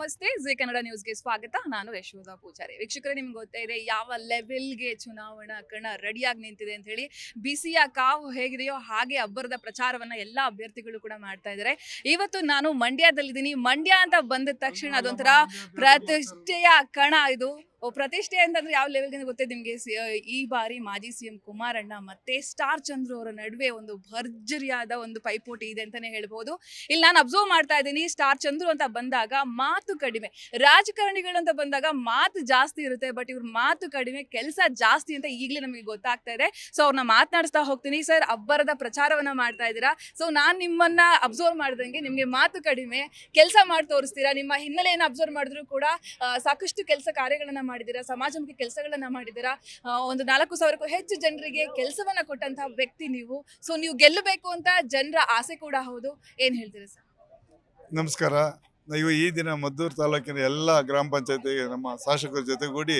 ನಮಸ್ತೆ. ಜಿ ಕನ್ನಡ ನ್ಯೂಸ್ಗೆ ಸ್ವಾಗತ. ನಾನು ಯಶೋಧ ಪೂಜಾರಿ. ವೀಕ್ಷಕರೇ ನಿಮ್ಗೆ ಗೊತ್ತೇ ಇದೆ ಯಾವ ಲೆವೆಲ್ಗೆ ಚುನಾವಣಾ ಕಣ ರೆಡಿಯಾಗಿ ನಿಂತಿದೆ ಅಂತ ಹೇಳಿ ಬಿಸಿಯ ಕಾವು ಹೇಗಿದೆಯೋ ಹಾಗೆ ಅಬ್ಬರದ ಪ್ರಚಾರವನ್ನ ಎಲ್ಲ ಅಭ್ಯರ್ಥಿಗಳು ಕೂಡ ಮಾಡ್ತಾ ಇದ್ದಾರೆ. ಇವತ್ತು ನಾನು ಮಂಡ್ಯದಲ್ಲಿದ್ದೀನಿ. ಮಂಡ್ಯ ಅಂತ ಬಂದ ತಕ್ಷಣ ಅದೊಂಥರ ಪ್ರತಿಷ್ಠೆಯ ಕಣ ಇದು. ಪ್ರತಿಷ್ಠೆ ಅಂತಂದ್ರೆ ಯಾವ ಲೆವೆಲ್ಗೆ ಗೊತ್ತೇ ನಿಮಗೆ ಈ ಬಾರಿ ಮಾಜಿ ಸಿಎಂ ಕುಮಾರಣ್ಣ ಮತ್ತೆ ಸ್ಟಾರ್ ಚಂದ್ರು ಅವರ ನಡುವೆ ಒಂದು ಭರ್ಜರಿಯಾದ ಒಂದು ಪೈಪೋಟಿ ಇದೆ ಅಂತಾನೆ ಹೇಳ್ಬಹುದು ಇಲ್ಲಿ ನಾನು ಅಬ್ಸರ್ವ್ ಮಾಡ್ತಾ ಇದ್ದೀನಿ, ಸ್ಟಾರ್ ಚಂದ್ರು ಅಂತ ಬಂದಾಗ ಮಾತು ಕಡಿಮೆ. ರಾಜಕಾರಣಿಗಳು ಅಂತ ಬಂದಾಗ ಮಾತು ಜಾಸ್ತಿ ಇರುತ್ತೆ ಬಟ್ ಇವ್ರ ಮಾತು ಕಡಿಮೆ, ಕೆಲಸ ಜಾಸ್ತಿ ಅಂತ ಈಗಲೇ ನಮಗೆ ಗೊತ್ತಾಗ್ತಾ ಇದೆ. ಸೊ ಅವ್ರನ್ನ ಮಾತನಾಡಿಸ್ತಾ ಹೋಗ್ತೀನಿ ಸರ್, ಅಬ್ಬರದ ಪ್ರಚಾರವನ್ನ ಮಾಡ್ತಾ ಇದ್ದೀರಾ. ಸೊ ನಾನು ನಿಮ್ಮನ್ನ ಅಬ್ಸರ್ವ್ ಮಾಡ್ದಂಗೆ ನಿಮಗೆ ಮಾತು ಕಡಿಮೆ, ಕೆಲಸ ಮಾಡಿ ತೋರಿಸ್ತೀರಾ ನಿಮ್ಮ ಹಿನ್ನೆಲೆಯನ್ನು ಅಬ್ಸರ್ವ್ ಮಾಡಿದ್ರು ಕೂಡ ಸಾಕಷ್ಟು ಕೆಲಸ ಕಾರ್ಯಗಳನ್ನ ಮಾಡಿದ್ದೀರಾ? ಸಮಾಜಮುಖಿ ಕೆಲಸಗಳನ್ನ ಮಾಡಿದ್ದೀರಾ? ಒಂದು ನಾಲ್ಕು ಸಾವಿರಕ್ಕೂ ಹೆಚ್ಚು ಜನರಿಗೆ ಕೆಲಸವನ್ನ ಕೊಟ್ಟಂತಹ ವ್ಯಕ್ತಿ ನೀವು. ಸೊ ನೀವು ಗೆಲ್ಲಬೇಕು ಅಂತ ಜನರ ಆಸೆ ಕೂಡ ಹೌದು. ಏನ್ ಹೇಳ್ತೀರಾ ಸರ್? ನಮಸ್ಕಾರ. ನಾವು ಈ ದಿನ ಮದ್ದೂರು ತಾಲೂಕಿನ ಎಲ್ಲ ಗ್ರಾಮ ಪಂಚಾಯತಿ ನಮ್ಮ ಶಾಸಕರ ಜೊತೆಗೂಡಿ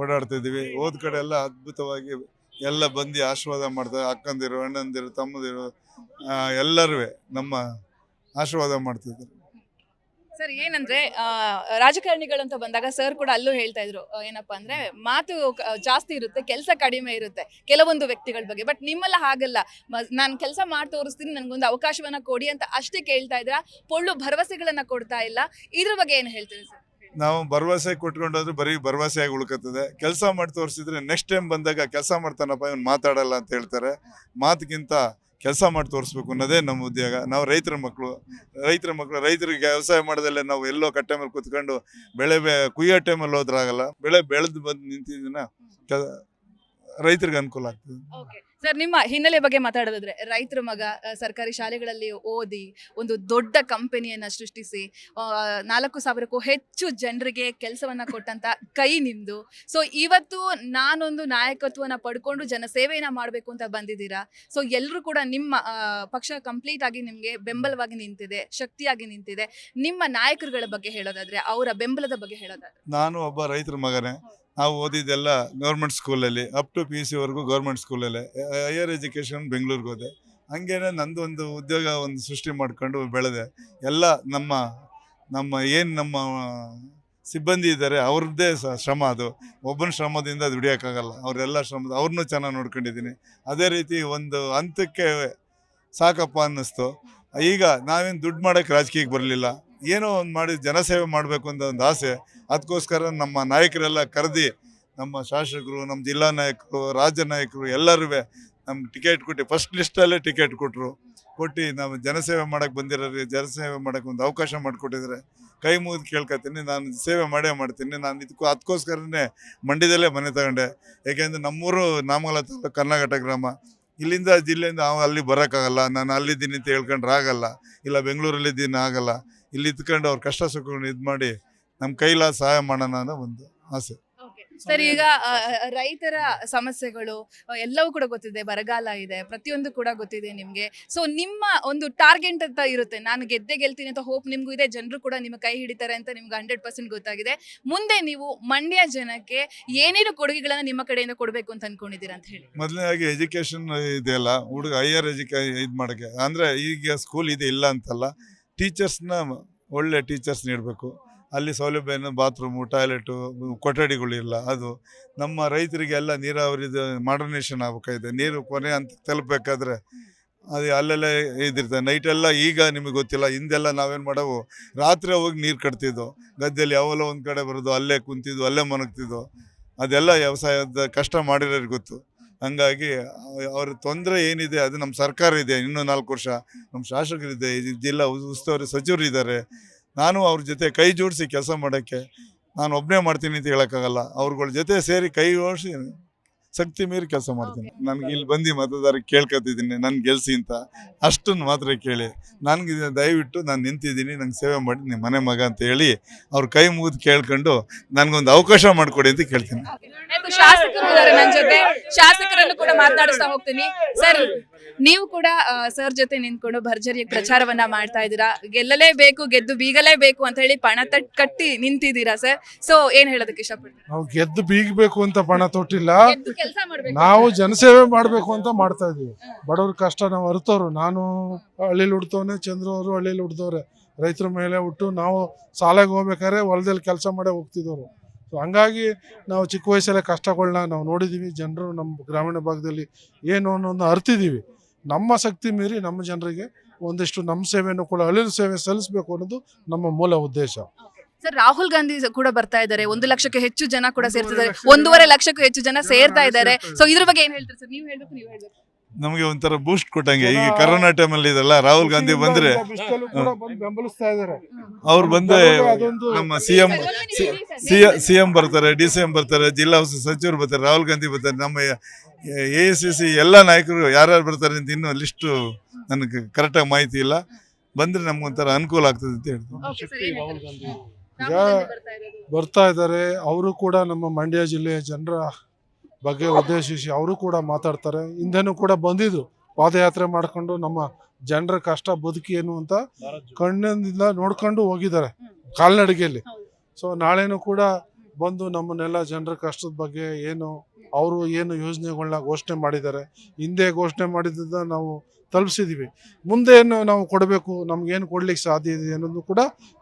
ಓಡಾಡ್ತಾ ಇದ್ದೀವಿ ಹೋದ ಕಡೆ ಎಲ್ಲ ಅದ್ಭುತವಾಗಿ ಎಲ್ಲ ಬಂದು ಆಶೀರ್ವಾದ ಮಾಡ್ತಾರೆ ಅಕ್ಕಂದಿರು, ಅಣ್ಣಂದಿರು, ತಮ್ಮದಿರು ಎಲ್ಲರೂ ನಮ್ಮ ಆಶೀರ್ವಾದ ಮಾಡ್ತಿದ್ರು ಸರ್ ಏನಂದ್ರೆ ಆ, ರಾಜಕಾರಣಿಗಳು ಅಂತ ಬಂದಾಗ ಸರ್ ಕೂಡ ಅಲ್ಲೂ ಹೇಳ್ತಾ ಇದ್ರು ಏನಪ್ಪ ಏನಪ್ಪಾ ಅಂದ್ರೆ ಮಾತು ಜಾಸ್ತಿ ಇರುತ್ತೆ ಕೆಲಸ ಕಡಿಮೆ ಇರುತ್ತೆ ಕೆಲವೊಂದು ವ್ಯಕ್ತಿಗಳ ಬಗ್ಗೆ. ಬಟ್ ನಿಮ್ಮಲ್ಲ ಹಾಗಲ್ಲ. ನಾನು ಕೆಲಸ ಮಾಡಿ ತೋರಿಸ್ತೀನಿ ನನ್ಗೊಂದು ಅವಕಾಶವನ್ನ ಕೊಡಿ ಅಂತ ಅಷ್ಟೇ ಕೇಳ್ತಾ ಇದ್ರ ಪೊಳ್ಳು ಭರವಸೆಗಳನ್ನ ಕೊಡ್ತಾ ಇಲ್ಲ. ಇದ್ರ ಬಗ್ಗೆ ಏನು ಹೇಳ್ತೀರಿ ಸರ್ ನಾವು ಭರವಸೆ ಕೊಟ್ಕೊಂಡ್ರೆ ಬರೀ ಭರವಸೆಯಾಗಿ ಉಳ್ಕತ್ತದೆ. ಕೆಲಸ ಮಾಡಿ ತೋರಿಸಿದ್ರೆ ನೆಕ್ಸ್ಟ್ ಟೈಮ್ ಬಂದಾಗ ಕೆಲಸ ಮಾಡ್ತಾನಪ್ಪ ಇವನು ಮಾತಾಡಲ್ಲ ಅಂತ ಹೇಳ್ತಾರೆ. ಮಾತಿಗಿಂತ ಕೆಲಸ ಮಾಡಿ ತೋರಿಸ್ಬೇಕು ಅನ್ನೋದೇ ನಮ್ಮ ಉದ್ಯೋಗ. ನಾವು ರೈತರ ಮಕ್ಕಳು ರೈತರ ಮಕ್ಕಳು ರೈತರಿಗೆ ವ್ಯವಸಾಯ ಮಾಡೋದಲ್ಲೇ ನಾವು ಎಲ್ಲೋ ಕಟ್ಟೆ ಮೇಲೆ ಕುತ್ಕೊಂಡು ಬೆಳೆ ಬೆ ಕುಯ್ಯೋ ಟೈಮಲ್ಲಿ ಹೋದ್ರಾಗಲ್ಲ ಬೆಳೆ ಬೆಳೆದು ಬಂದು ನಿಂತಿದ್ದನ್ನ ಕೆ- ರೈತರಿಗೆ ಅನುಕೂಲ ಆಗ್ತದೆ. ಸರ್ ನಿಮ್ಮ ಹಿನ್ನೆಲೆ ಬಗ್ಗೆ ಮಾತಾಡೋದಾದ್ರೆ ರೈತರ ಮಗ ಸರ್ಕಾರಿ ಶಾಲೆಗಳಲ್ಲಿ ಓದಿ ಒಂದು ದೊಡ್ಡ ಕಂಪನಿಯನ್ನ ಸೃಷ್ಟಿಸಿ ನಾಲ್ಕು ಸಾವಿರಕ್ಕೂ ಹೆಚ್ಚು ಜನರಿಗೆ ಕೆಲಸವನ್ನ ಕೊಟ್ಟಂತ ಕೈ ನಿಮ್ದು. ಸೊ ಇವತ್ತು ನಾನೊಂದು ನಾಯಕತ್ವನ ಪಡ್ಕೊಂಡು ಜನಸೇವೆಯನ್ನ ಮಾಡಬೇಕು ಅಂತ ಬಂದಿದ್ದೀರಾ? ಸೊ ಎಲ್ಲರೂ ಕೂಡ ನಿಮ್ಮ ಪಕ್ಷ ಕಂಪ್ಲೀಟ್ ಆಗಿ ನಿಮಗೆ ಬೆಂಬಲವಾಗಿ ನಿಂತಿದೆ ಶಕ್ತಿಯಾಗಿ ನಿಂತಿದೆ. ನಿಮ್ಮ ನಾಯಕರುಗಳ ಬಗ್ಗೆ ಹೇಳೋದಾದ್ರೆ ಅವರ ಬೆಂಬಲದ ಬಗ್ಗೆ ಹೇಳೋದಾದ್ರೆ. ನಾನು ಒಬ್ಬ ರೈತರ ಮಗನೇ. ನಾವು ಓದಿದ್ದೆಲ್ಲ ಗೌರ್ಮೆಂಟ್ ಸ್ಕೂಲಲ್ಲಿ ಅಪ್ ಟು ಪಿ ಯು ಸಿವರೆಗೂ ಗೌರ್ಮೆಂಟ್ ಸ್ಕೂಲಲ್ಲೇ ಹೈಯರ್ ಎಜುಕೇಷನ್ ಬೆಂಗಳೂರಿಗೆ ಹೋದೆ. ಹಂಗೇನೆ ನಂದು ಒಂದು ಉದ್ಯೋಗ ಒಂದು ಸೃಷ್ಟಿ ಮಾಡ್ಕೊಂಡು ಬೆಳೆದೆ. ಎಲ್ಲ ನಮ್ಮ ನಮ್ಮ ಏನು ನಮ್ಮ ಸಿಬ್ಬಂದಿ ಇದ್ದಾರೆ ಅವ್ರದ್ದೇ ಶ್ರಮ ಅದು. ಒಬ್ಬನ ಶ್ರಮದಿಂದ ಅದು ದುಡಿಯೋಕ್ಕಾಗಲ್ಲ. ಅವರೆಲ್ಲ ಶ್ರಮದ ಅವ್ರನ್ನೂ ಚೆನ್ನಾಗಿ ನೋಡ್ಕೊಂಡಿದ್ದೀನಿ. ಅದೇ ರೀತಿ ಒಂದು ಹಂತಕ್ಕೆ ಸಾಕಪ್ಪ ಅನ್ನಿಸ್ತು. ಈಗ ನಾವೇನು ದುಡ್ಡು ಮಾಡೋಕ್ಕೆ ರಾಜಕೀಯಕ್ಕೆ ಬರಲಿಲ್ಲ. ಏನೋ ಒಂದು ಮಾಡಿ ಜನಸೇವೆ ಮಾಡಬೇಕು ಅಂತ ಒಂದು ಆಸೆ. ಅದಕ್ಕೋಸ್ಕರ ನಮ್ಮ ನಾಯಕರೆಲ್ಲ ಕರೆದಿ ನಮ್ಮ ಶಾಸಕರು, ನಮ್ಮ ಜಿಲ್ಲಾ ನಾಯಕರು, ರಾಜ್ಯ ನಾಯಕರು ಎಲ್ಲರೂ ನಮ್ಗೆ ಟಿಕೆಟ್ ಕೊಟ್ಟು ಫಸ್ಟ್ ಲಿಸ್ಟಲ್ಲೇ ಟಿಕೆಟ್ ಕೊಟ್ಟರು ಕೊಟ್ಟು ನಾವು ಜನಸೇವೆ ಮಾಡಕ್ಕೆ ರೀ ಜನಸೇವೆ ಮಾಡೋಕ್ಕೆ ಒಂದು ಅವಕಾಶ ಮಾಡಿಕೊಟ್ಟಿದ್ರೆ ಕೈ ಮುಗಿದು ಕೇಳ್ಕೊತೀನಿ ನಾನು ಸೇವೆ ಮಾಡೇ ಮಾಡ್ತೀನಿ. ನಾನು ಇದಕ್ಕೂ ಅದಕ್ಕೋಸ್ಕರನೇ ಮಂಡ್ಯದಲ್ಲೇ ಮನೆ ತಗೊಂಡೆ. ಏಕೆಂದರೆ ನಮ್ಮೂರು ನಾಮಗಲ ತಾಲೂಕು ಕರ್ನಾಟಕ ಗ್ರಾಮ. ಇಲ್ಲಿಂದ ಜಿಲ್ಲೆಯಿಂದ ನಾವು ಅಲ್ಲಿ ಬರೋಕ್ಕಾಗಲ್ಲ. ನಾನು ಅಲ್ಲಿದ್ದೀನಿ ಅಂತ ಹೇಳ್ಕೊಂಡ್ರೆ ಆಗಲ್ಲ. ಇಲ್ಲ ಬೆಂಗಳೂರಲ್ಲಿದ್ದೀನಿ ಆಗಲ್ಲ. ಇಲ್ಲಿ ಇದ್ಕೊಂಡು ಅವ್ರ ಕಷ್ಟ ಸುಖಗಳನ್ನ ಇದು ಮಾಡಿ ನಮ್ಮ ಕೈಲ ಸಹಾಯ ಮಾಡೋಣ ಅನ್ನೋ ಒಂದು ಆಸೆ. ಸರ್ ಈಗ ರೈತರ ಸಮಸ್ಯೆಗಳು ಎಲ್ಲವೂ ಕೂಡ ಗೊತ್ತಿದೆ. ಬರಗಾಲ ಇದೆ ಪ್ರತಿಯೊಂದು ಕೂಡ ಗೊತ್ತಿದೆ ನಿಮ್ಗೆ. ಸೊ ನಿಮ್ಮ ಒಂದು ಟಾರ್ಗೆಟ್ ಅಂತ ಇರುತ್ತೆ. ನಾನು ಗೆದ್ದೆ ಗೆಲ್ತೀನಿ ಅಂತ ಹೋಪ್ ನಿಮ್ಗೂ ಇದೆ. ಜನರು ಕೂಡ ನಿಮ್ಮ ಕೈ ಹಿಡಿತಾರೆ ಅಂತ ನಿಮ್ಗೆ ಹಂಡ್ರೆಡ್ ಪರ್ಸೆಂಟ್ ಗೊತ್ತಾಗಿದೆ. ಮುಂದೆ ನೀವು ಮಂಡ್ಯ ಜನಕ್ಕೆ ಏನೇನು ಕೊಡುಗೆಗಳನ್ನ ನಿಮ್ಮ ಕಡೆಯಿಂದ ಕೊಡಬೇಕು ಅಂತ ಅನ್ಕೊಂಡಿದ್ದೀರಾ ಅಂತ ಹೇಳಿ. ಮೊದಲನೇದಾಗಿ ಎಜುಕೇಶನ್ ಇದೆಯಲ್ಲ ಹುಡುಗ ಹೈಯರ್ ಎಜುಕೇ ಇದು ಮಾಡೋಕ್ಕೆ. ಅಂದರೆ ಈಗ ಸ್ಕೂಲ್ ಇದೆ ಇಲ್ಲ ಅಂತಲ್ಲ ಟೀಚರ್ಸ್ನ ಒಳ್ಳೆ ಟೀಚರ್ಸ್ ನೀಡಬೇಕು. ಅಲ್ಲಿ ಸೌಲಭ್ಯ ಏನು ಬಾತ್ರೂಮು, ಟಾಯ್ಲೆಟು, ಕೊಠಡಿಗಳಿಲ್ಲ. ಅದು ನಮ್ಮ ರೈತರಿಗೆಲ್ಲ ನೀರಾವರಿದು ಮಾಡರ್ನೇಷನ್ ಆಗಬೇಕಾಗಿದೆ. ನೀರು ಕೊನೆ ಅಂತ ತಲುಪಬೇಕಾದ್ರೆ ಅದು ಅಲ್ಲೆಲ್ಲ ಇದಿರ್ತದೆ. ನೈಟೆಲ್ಲ ಈಗ ನಿಮಗೆ ಗೊತ್ತಿಲ್ಲ, ಹಿಂದೆಲ್ಲ ನಾವೇನು ಮಾಡೋವು? ರಾತ್ರಿ ಹೋಗಿ ನೀರು ಕಟ್ತಿದ್ದೋ ಗದ್ದೆಯಲ್ಲಿ ಯಾವಲ್ಲ ಒಂದು ಕಡೆ ಬರೋದು, ಅಲ್ಲೇ ಕುಂತಿದ್ದು ಅಲ್ಲೇ ಮನಗ್ತಿದ್ದು ಅದೆಲ್ಲ ವ್ಯವಸಾಯದ ಕಷ್ಟ ಮಾಡಿರೋರಿಗೆ ಗೊತ್ತು. ಹಂಗಾಗಿ ಅವ್ರ ತೊಂದರೆ ಏನಿದೆ ಅದು ನಮ್ಮ ಸರ್ಕಾರ ಇದೆ. ಇನ್ನೂ ನಾಲ್ಕು ವರ್ಷ ನಮ್ಮ ಶಾಸಕರಿದೆ ಜಿಲ್ಲಾ ಉಸ್- ಉಸ್ತುವಾರಿ ಸಚಿವರು ಇದ್ದಾರೆ ನಾನು ಅವ್ರ ಜೊತೆ ಕೈ ಜೋಡಿಸಿ ಕೆಲಸ ಮಾಡೋಕ್ಕೆ ನಾನು ಒಬ್ಬನೇ ಮಾಡ್ತೀನಿ ಅಂತ ಹೇಳೋಕ್ಕಾಗಲ್ಲ. ಅವ್ರಗಳ ಜೊತೆ ಸೇರಿ ಕೈ ಜೋಡಿಸಿ ಶಕ್ತಿ ಮೀರಿ ಕೆಲಸ ಮಾಡ್ತೀನಿ. ನನಗೆ ಇಲ್ಲಿ ಬಂದು ಮತದಾರ ಕೇಳ್ಕೊತಿದ್ದೀನಿ ನನ್ ಗೆಲ್ಸಿ ಅಂತ. ಅಷ್ಟನ್ನು ಮಾತ್ರ ಕೇಳಿ. ನನಗೆ ದಯವಿಟ್ಟು ನಾನು ನಿಂತಿದ್ದೀನಿ ನಂಗೆ ಸೇವೆ ಮಾಡಿ ನಿಮ್ಮ ಮನೆ ಮಗ ಅಂತ ಹೇಳಿ ಅವ್ರ ಕೈ ಮುಗಿದು ಕೇಳ್ಕೊಂಡು ನನಗೊಂದು ಅವಕಾಶ ಮಾಡಿಕೊಡಿ ಅಂತ ಕೇಳ್ತೀನಿ. ಆಯ್ತು, ಶಾಸಕರು ನನ್ನ ಜೊತೆ. ಶಾಸಕರನ್ನು ಕೂಡ ಮಾತನಾಡಿಸ್ತಾ ಹೋಗ್ತೀನಿ. ಸರ್ ನೀವು ಕೂಡ ಸರ್ ಜೊತೆ ನಿಂತ್ಕೊಂಡು ಭರ್ಜರಿಯ ಪ್ರಚಾರವನ್ನ ಮಾಡ್ತಾ ಇದ್ದೀರಾ? ಗೆಲ್ಲಲೇಬೇಕು ಗೆದ್ದು ಬೀಗಲೇಬೇಕು ಅಂತ ಹೇಳಿ ಪಣ ತಟ್ ಕಟ್ಟಿ ನಿಂತಿದ್ದೀರಾ ಸರ್ ಸೊ ಏನ್ ಹೇಳೋದಕ್ಕೆ ಇಷ್ಟಪಡ್ತೀನಿ ನಾವು ಗೆದ್ದು ಬೀಗಬೇಕು ಅಂತ ಪಣ ತೊಟ್ಟಿಲ್ಲ. ಕೆಲಸ ಮಾಡ್ಬೇಕು ನಾವು ಜನಸೇವೆ ಮಾಡಬೇಕು ಅಂತ ಮಾಡ್ತಾ ಇದೀವಿ ಬಡವ್ರ ಕಷ್ಟ ನಾವು ಅರ್ತವ್ರು. ನಾನು ಹಳ್ಳಿಲಿ ಹುಡ್ತವನೆ ಚಂದ್ರ ಅವರು ಹಳ್ಳಿಲಿ ಹುಡ್ದವ್ರೆ. ರೈತರ ಮೇಲೆ ಹುಟ್ಟು ನಾವು ಶಾಲೆಗೆ ಹೋಗ್ಬೇಕಾದ್ರೆ ಹೊಲದಲ್ಲಿ ಕೆಲಸ ಮಾಡೇ ಹೋಗ್ತಿದ್ದವರು. ಸೊ ಹಂಗಾಗಿ ನಾವು ಚಿಕ್ಕ ವಯಸ್ಸಲ್ಲೇ ಕಷ್ಟಗಳನ್ನ ನಾವು ನೋಡಿದ್ದೀವಿ. ಜನರು ನಮ್ಮ ಗ್ರಾಮೀಣ ಭಾಗದಲ್ಲಿ ಏನು ಅನ್ನೋದನ್ನ ಅರ್ತಿದ್ದೀವಿ. ನಮ್ಮ ಶಕ್ತಿ ಮೀರಿ ನಮ್ಮ ಜನರಿಗೆ ಒಂದಿಷ್ಟು ನಮ್ಮ ಸೇವೆಯನ್ನು ಕೂಡ ಅಳಿಲು ಸೇವೆ ಸಲ್ಲಿಸಬೇಕು ಅನ್ನೋದು ನಮ್ಮ ಮೂಲ ಉದ್ದೇಶ. ಸರ್ ರಾಹುಲ್ ಗಾಂಧಿ ಕೂಡ ಬರ್ತಾ ಇದ್ದಾರೆ. ಒಂದು ಲಕ್ಷಕ್ಕೆ ಹೆಚ್ಚು ಜನ ಕೂಡ ಸೇರ್ತಿದ್ದಾರೆ. ಒಂದೂವರೆ ಲಕ್ಷಕ್ಕೂ ಹೆಚ್ಚು ಜನ ಸೇರ್ತಾ ಇದ್ದಾರೆ. ಸೊ ಇದ್ರ ಬಗ್ಗೆ ಏನ್ ಹೇಳ್ತಾರೆ ಸರ್? ನೀವು ಹೇಳ್ಬೇಕು ನೀವು ಹೇಳ್ಬೇಕು. ನಮಗೆ ಒಂಥರ ಬೂಸ್ಟ್ ಕೊಟ್ಟಂಗೆ. ಈಗ ಕರೋನಾ ಅಲ್ಲಿ ಇದೆಲ್ಲ ರಾಹುಲ್ ಗಾಂಧಿ ಬಂದ್ರೆ ಅವ್ರು ಕೂಡ ಬಂದು ಬೆಂಬಲಿಸ್ತಾ ಇದ್ದಾರೆ. ಅವ್ರು ಬಂದ್ರೆ ನಮ್ಮ ಸಿಎಂ ಸಿಎಂ ಸಿ ಎಂ ಬರ್ತಾರೆ ಡಿ ಸಿ ಎಂ ಬರ್ತಾರೆ ಜಿಲ್ಲಾ ಉಸ್ತುವಾರಿ ಸಚಿವರು ಬರ್ತಾರೆ ರಾಹುಲ್ ಗಾಂಧಿ ಬರ್ತಾರೆ. ನಮ್ಮ ಎ ಸಿ ಸಿ ಎಲ್ಲ ನಾಯಕರು ಯಾರ್ಯಾರು ಬರ್ತಾರೆ ಅಂತ ಇನ್ನೂ ಲಿಸ್ಟ್ ನನಗೆ ಕರೆಕ್ಟಾಗಿ ಮಾಹಿತಿ ಇಲ್ಲ. ಬಂದ್ರೆ ನಮ್ಗೊಂಥರ ಅನುಕೂಲ ಆಗ್ತದೆ ಅಂತ ಹೇಳ್ತಾರೆ? ಈಗ ಬರ್ತಾ ಇರೋದು. ಬರ್ತಾ ಇದ್ದಾರೆ. ಅವರು ಕೂಡ ನಮ್ಮ ಮಂಡ್ಯ ಜಿಲ್ಲೆಯ ಜನರ ಬಗ್ಗೆ ಉದ್ದೇಶಿಸಿ ಅವರು ಕೂಡ ಮಾತಾಡ್ತಾರೆ. ಹಿಂದೆನೂ ಕೂಡ ಬಂದಿದ್ರು. ಪಾದಯಾತ್ರೆ ಮಾಡ್ಕೊಂಡು ನಮ್ಮ ಜನರ ಕಷ್ಟ ಬದುಕಿ ಏನು ಅಂತ ಕಣ್ಣಿಂದ ನೋಡ್ಕೊಂಡು ಹೋಗಿದ್ದಾರೆ ಕಾಲ್ನಡಿಗೆಯಲ್ಲಿ. ಸೊ ನಾಳೆನೂ ಕೂಡ ಬಂದು ನಮ್ಮನ್ನೆಲ್ಲ ಜನರ ಕಷ್ಟದ ಬಗ್ಗೆ ಏನು ಅವರು ಏನು ಯೋಜನೆಗಳನ್ನ ಘೋಷಣೆ ಮಾಡಿದ್ದಾರೆ. ಹಿಂದೆ ಘೋಷಣೆ ಮಾಡಿದ್ದ ನಾವು ತಲುಪಿಸಿದೀವಿ. ಮುಂದೆ ಏನು ನಾವು ಕೊಡಬೇಕು ನಮ್ಗೇನು ಕೊಡ್ಲಿಕ್ಕೆ ಸಾಧ್ಯ ಇದೆ ಅನ್ನೋದು ಕೂಡ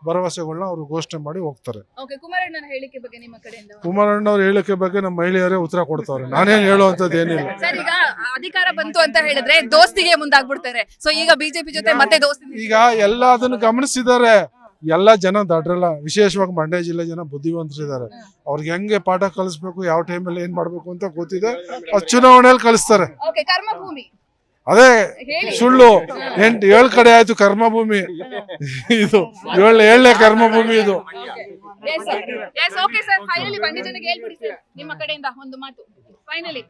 ಭರವಸೆಗಳನ್ನ ಅವರು ಘೋಷಣೆ ಮಾಡಿ ಹೋಗ್ತಾರೆ. ಕುಮಾರಣ್ಣ ಅವ್ರ ಹೇಳಿಕೆ ಬಗ್ಗೆ ನಿಮ್ಮ ಕಡೆಯಿಂದ? ಕುಮಾರಣ್ಣವ್ರ ಹೇಳಿಕೆ ಬಗ್ಗೆ ನಮ್ಮ ಮಹಿಳೆಯರೇ ಉತ್ತರ ಕೊಡ್ತಾರೆ. ನಾನೇನು ಹೇಳುವಂಥದ್ದು ಏನಿಲ್ಲ. ಸರ್ ಈಗ ಅಧಿಕಾರ ಬಂತು ಅಂತ ಹೇಳಿದ್ರೆ ದೋಸ್ತಿಗೆ ಮುಂದಾಗ್ಬಿಡ್ತಾರೆ. ಸೊ ಈಗ ಬಿಜೆಪಿ ಜೊತೆ ಮತ್ತೆ ದೋಸ್ತಿ ಈಗ ಎಲ್ಲ ಅದನ್ನು ಗಮನಿಸಿದ್ದಾರೆ ಎಲ್ಲ ಜನ ದಡ್ರಲ್ಲ ವಿಶೇಷವಾಗಿ ಮಂಡ್ಯ ಜಿಲ್ಲೆ ಜನ ಬುದ್ಧಿವಂತರಿದ್ದಾರೆ. ಅವ್ರಿಗೆ ಹೆಂಗೆ ಪಾಠ ಕಲಿಸ್ಬೇಕು ಯಾವ ಟೈಮಲ್ಲಿ ಏನ್ ಮಾಡ್ಬೇಕು ಅಂತ ಗೊತ್ತಿದೆ. ಅದು ಚುನಾವಣೆಯಲ್ಲಿ ಕಲಿಸ್ತಾರೆ. ಅದೇ ಸುಳ್ಳು. ಎಂಟು ಏಳು ಕಡೆ ಆಯ್ತು ಕರ್ಮಭೂಮಿ. ಇದು ಏಳು ಏಳನೇ ಕರ್ಮಭೂಮಿ ಇದು. ನಿಮ್ಮ ಕಡೆಯಿಂದ ಒಂದು ಮಾತು. ಫೈನಲಿ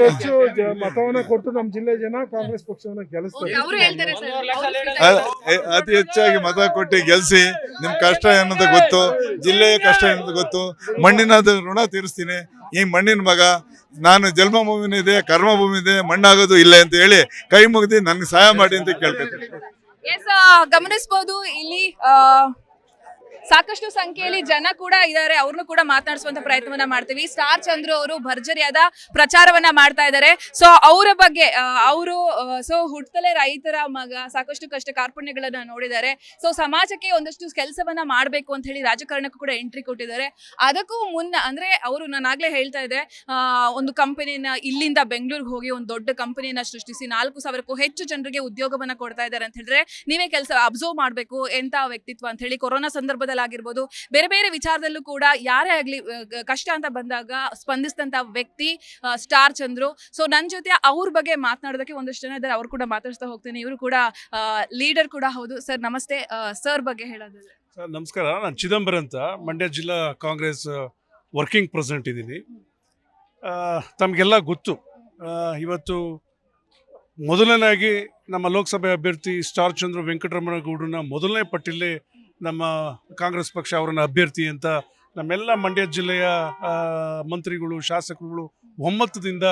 ಹೆಚ್ಚು ಮತವನ್ನ ಕೊಟ್ಟು ನಮ್ಮ ಜಿಲ್ಲೆ ಜನ ಕಾಂಗ್ರೆಸ್ ಪಕ್ಷವನ್ನ ಗೆಲ್ಲಿಸ್ತಾರೆ. ಅವರು ಹೇಳ್ತಾರೆ ಸರ್. ಅ- ಅತಿ ಹೆಚ್ಚಾಗಿ ಮತ ಕೊಟ್ಟು ಗೆಲ್ಸಿ ನಿಮ್ ಕಷ್ಟ ಏನಂತ ಗೊತ್ತು ಜಿಲ್ಲೆಯ ಕಷ್ಟ ಏನಂತ ಗೊತ್ತು ಮಣ್ಣಿನ ಋಣ ತೀರಿಸ್ತೀನಿ. ಈ ಮಣ್ಣಿನ ಮಗ ನಾನು ಜನ್ಮಭೂಮಿನೂ ಇದೆ ಕರ್ಮಭೂಮಿ ಇದೆ ಮಣ್ಣಾಗೋದು ಇಲ್ಲ ಅಂತ ಹೇಳಿ ಕೈ ಮುಗಿದು ನನ್ಗೆ ಸಹಾಯ ಮಾಡಿ ಅಂತ ಕೇಳ್ಕೊತೀನಿ. ಎಸ್ ಗಮನಿಸಬಹುದು ಇಲ್ಲಿ ಆ, ಸಾಕಷ್ಟು ಸಂಖ್ಯೆಯಲ್ಲಿ ಜನ ಕೂಡ ಇದ್ದಾರೆ. ಅವ್ರನ್ನು ಕೂಡ ಮಾತನಾಡಿಸುವಂತ ಪ್ರಯತ್ನವನ್ನ ಮಾಡ್ತೀವಿ. ಸ್ಟಾರ್ ಚಂದ್ರು ಅವರು ಭರ್ಜರಿಯಾದ ಪ್ರಚಾರವನ್ನ ಮಾಡ್ತಾ ಇದ್ದಾರೆ. ಸೊ ಅವರ ಬಗ್ಗೆ ಅವರು ಸೊ ಹುಟ್ಟಲೇ ರೈತರ ಮಗ, ಸಾಕಷ್ಟು ಕಷ್ಟ ಕಾರ್ಪಣ್ಯಗಳನ್ನ ನೋಡಿದ್ದಾರೆ. ಸೊ ಸಮಾಜಕ್ಕೆ ಒಂದಷ್ಟು ಕೆಲಸವನ್ನ ಮಾಡಬೇಕು ಅಂತ ಹೇಳಿ ರಾಜಕಾರಣಕ್ಕೂ ಕೂಡ ಎಂಟ್ರಿ ಕೊಟ್ಟಿದ್ದಾರೆ. ಅದಕ್ಕೂ ಮುನ್ನ, ಅಂದ್ರೆ ಅವರು ನಾನಾಗ್ಲೇ ಹೇಳ್ತಾ ಇದ್ದೆ ಒಂದು ಕಂಪನಿನ ಇಲ್ಲಿಂದ ಬೆಂಗಳೂರಿಗೆ ಹೋಗಿ ಒಂದು ದೊಡ್ಡ ಕಂಪನಿಯನ್ನ ಸೃಷ್ಟಿಸಿ ನಾಲ್ಕು ಸಾವಿರಕ್ಕೂ ಹೆಚ್ಚು ಜನರಿಗೆ ಉದ್ಯೋಗವನ್ನ ಕೊಡ್ತಾ ಇದ್ದಾರೆ ಅಂತ ಹೇಳಿದ್ರೆ ನೀವೇ ಕೆಲಸ ಅಬ್ಸರ್ವ್ ಮಾಡಬೇಕು ಎಂತ ವ್ಯಕ್ತಿತ್ವ ಅಂತ ಹೇಳಿ ಕೊರೋನಾ ಸಂದರ್ಭದಲ್ಲಿ ಆಗಿರ್ಬೋದು. ಬೇರೆ ಬೇರೆ ವಿಚಾರದಲ್ಲೂ ಕೂಡ ಯಾರೇ ಆಗಲಿ ಕಷ್ಟ ಅಂತ ಬಂದಾಗ ಸ್ಪಂದಿಸಿದಂಥ ವ್ಯಕ್ತಿ ಸ್ಟಾರ್ ಚಂದ್ರು. ಸೊ ನನ್ನ ಜೊತೆ ಅವ್ರ ಬಗ್ಗೆ ಮಾತನಾಡೋದಕ್ಕೆ ಒಂದಷ್ಟು ಜನ ಇದ್ದಾರೆ ಅವ್ರು ಕೂಡ ಮಾತಾಡ್ತಾ ಹೋಗ್ತೀನಿ. ಇವರು ಕೂಡ ಲೀಡರ್ ಕೂಡ ಹೌದು. ಸರ್, ನಮಸ್ತೆ. ಸರ್ ಬಗ್ಗೆ ಹೇಳೋದಾದ್ರೆ. ಸರ್, ನಮಸ್ಕಾರ. ನಾನು ಚಿದಂಬರ ಅಂತ. ಮಂಡ್ಯ ಜಿಲ್ಲಾ ಕಾಂಗ್ರೆಸ್ ವರ್ಕಿಂಗ್ ಪ್ರೆಸಿಡೆಂಟ್ ಇದ್ದೀನಿ. ತಮಗೆಲ್ಲ ಗೊತ್ತು. ಇವತ್ತು ಮೊದಲನೇದಾಗಿ ನಮ್ಮ ಲೋಕಸಭೆ ಅಭ್ಯರ್ಥಿ ಸ್ಟಾರ್ ಚಂದ್ರ ವೆಂಕಟರಮಣಗೌಡರನ್ನ ಮೊದಲನೇ ಪಟ್ಟಿಯಲ್ಲಿ ನಮ್ಮ ಕಾಂಗ್ರೆಸ್ ಪಕ್ಷ ಅವರನ್ನ ಅಭ್ಯರ್ಥಿ ಅಂತ ನಮ್ಮೆಲ್ಲ ಮಂಡ್ಯ ಜಿಲ್ಲೆಯ ಮಂತ್ರಿಗಳು, ಶಾಸಕರುಗಳು ಒಮ್ಮತದಿಂದ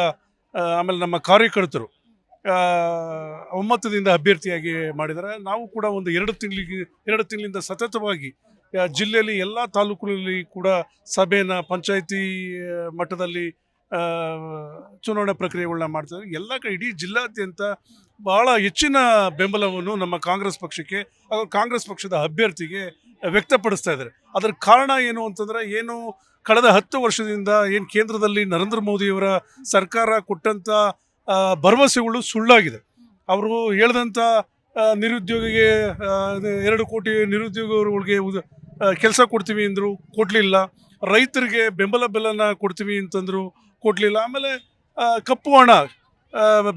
ಆಮೇಲೆ ನಮ್ಮ ಕಾರ್ಯಕರ್ತರು ಒಮ್ಮತದಿಂದ ಅಭ್ಯರ್ಥಿಯಾಗಿ ಮಾಡಿದರೆ ನಾವು ಕೂಡ ಒಂದು ಎರಡು ತಿಂಗಳಿಗೆ, ಎರಡು ತಿಂಗಳಿಂದ ಸತತವಾಗಿ ಜಿಲ್ಲೆಯಲ್ಲಿ ಎಲ್ಲ ತಾಲೂಕುಗಳಲ್ಲಿ ಕೂಡ ಸಭೆನ ಪಂಚಾಯಿತಿ ಮಟ್ಟದಲ್ಲಿ ಚುನಾವಣೆ ಪ್ರಕ್ರಿಯೆಗಳನ್ನ ಮಾಡ್ತಾರೆ. ಎಲ್ಲ ಕಡೆ ಇಡೀ ಜಿಲ್ಲಾದ್ಯಂತ ಬಹಳ ಹೆಚ್ಚಿನ ಬೆಂಬಲವನ್ನು ನಮ್ಮ ಕಾಂಗ್ರೆಸ್ ಪಕ್ಷಕ್ಕೆ, ಹಾಗೂ ಕಾಂಗ್ರೆಸ್ ಪಕ್ಷದ ಅಭ್ಯರ್ಥಿಗೆ ವ್ಯಕ್ತಪಡಿಸ್ತಾ ಇದ್ದಾರೆ. ಅದರ ಕಾರಣ ಏನು ಅಂತಂದ್ರೆ, ಏನು ಕಳೆದ ಹತ್ತು ವರ್ಷದಿಂದ ಏನು ಕೇಂದ್ರದಲ್ಲಿ ನರೇಂದ್ರ ಮೋದಿಯವರ ಸರ್ಕಾರ ಕೊಟ್ಟಂಥ ಭರವಸೆಗಳು ಸುಳ್ಳಾಗಿದೆ. ಅವರು ಹೇಳಿದಂಥ ನಿರುದ್ಯೋಗಿಗೆ ಎರಡು ಕೋಟಿ ನಿರುದ್ಯೋಗಿಗಳಿಗೆ ಕೆಲಸ ಕೊಡ್ತೀವಿ ಅಂದರು, ಕೊಡಲಿಲ್ಲ. ರೈತರಿಗೆ ಬೆಂಬಲ ಬೆಲೆನ ಕೊಡ್ತೀವಿ ಅಂತಂದರು ಕೊಡಲಿಲ್ಲ. ಆಮೇಲೆ ಕಪ್ಪು ಹಣ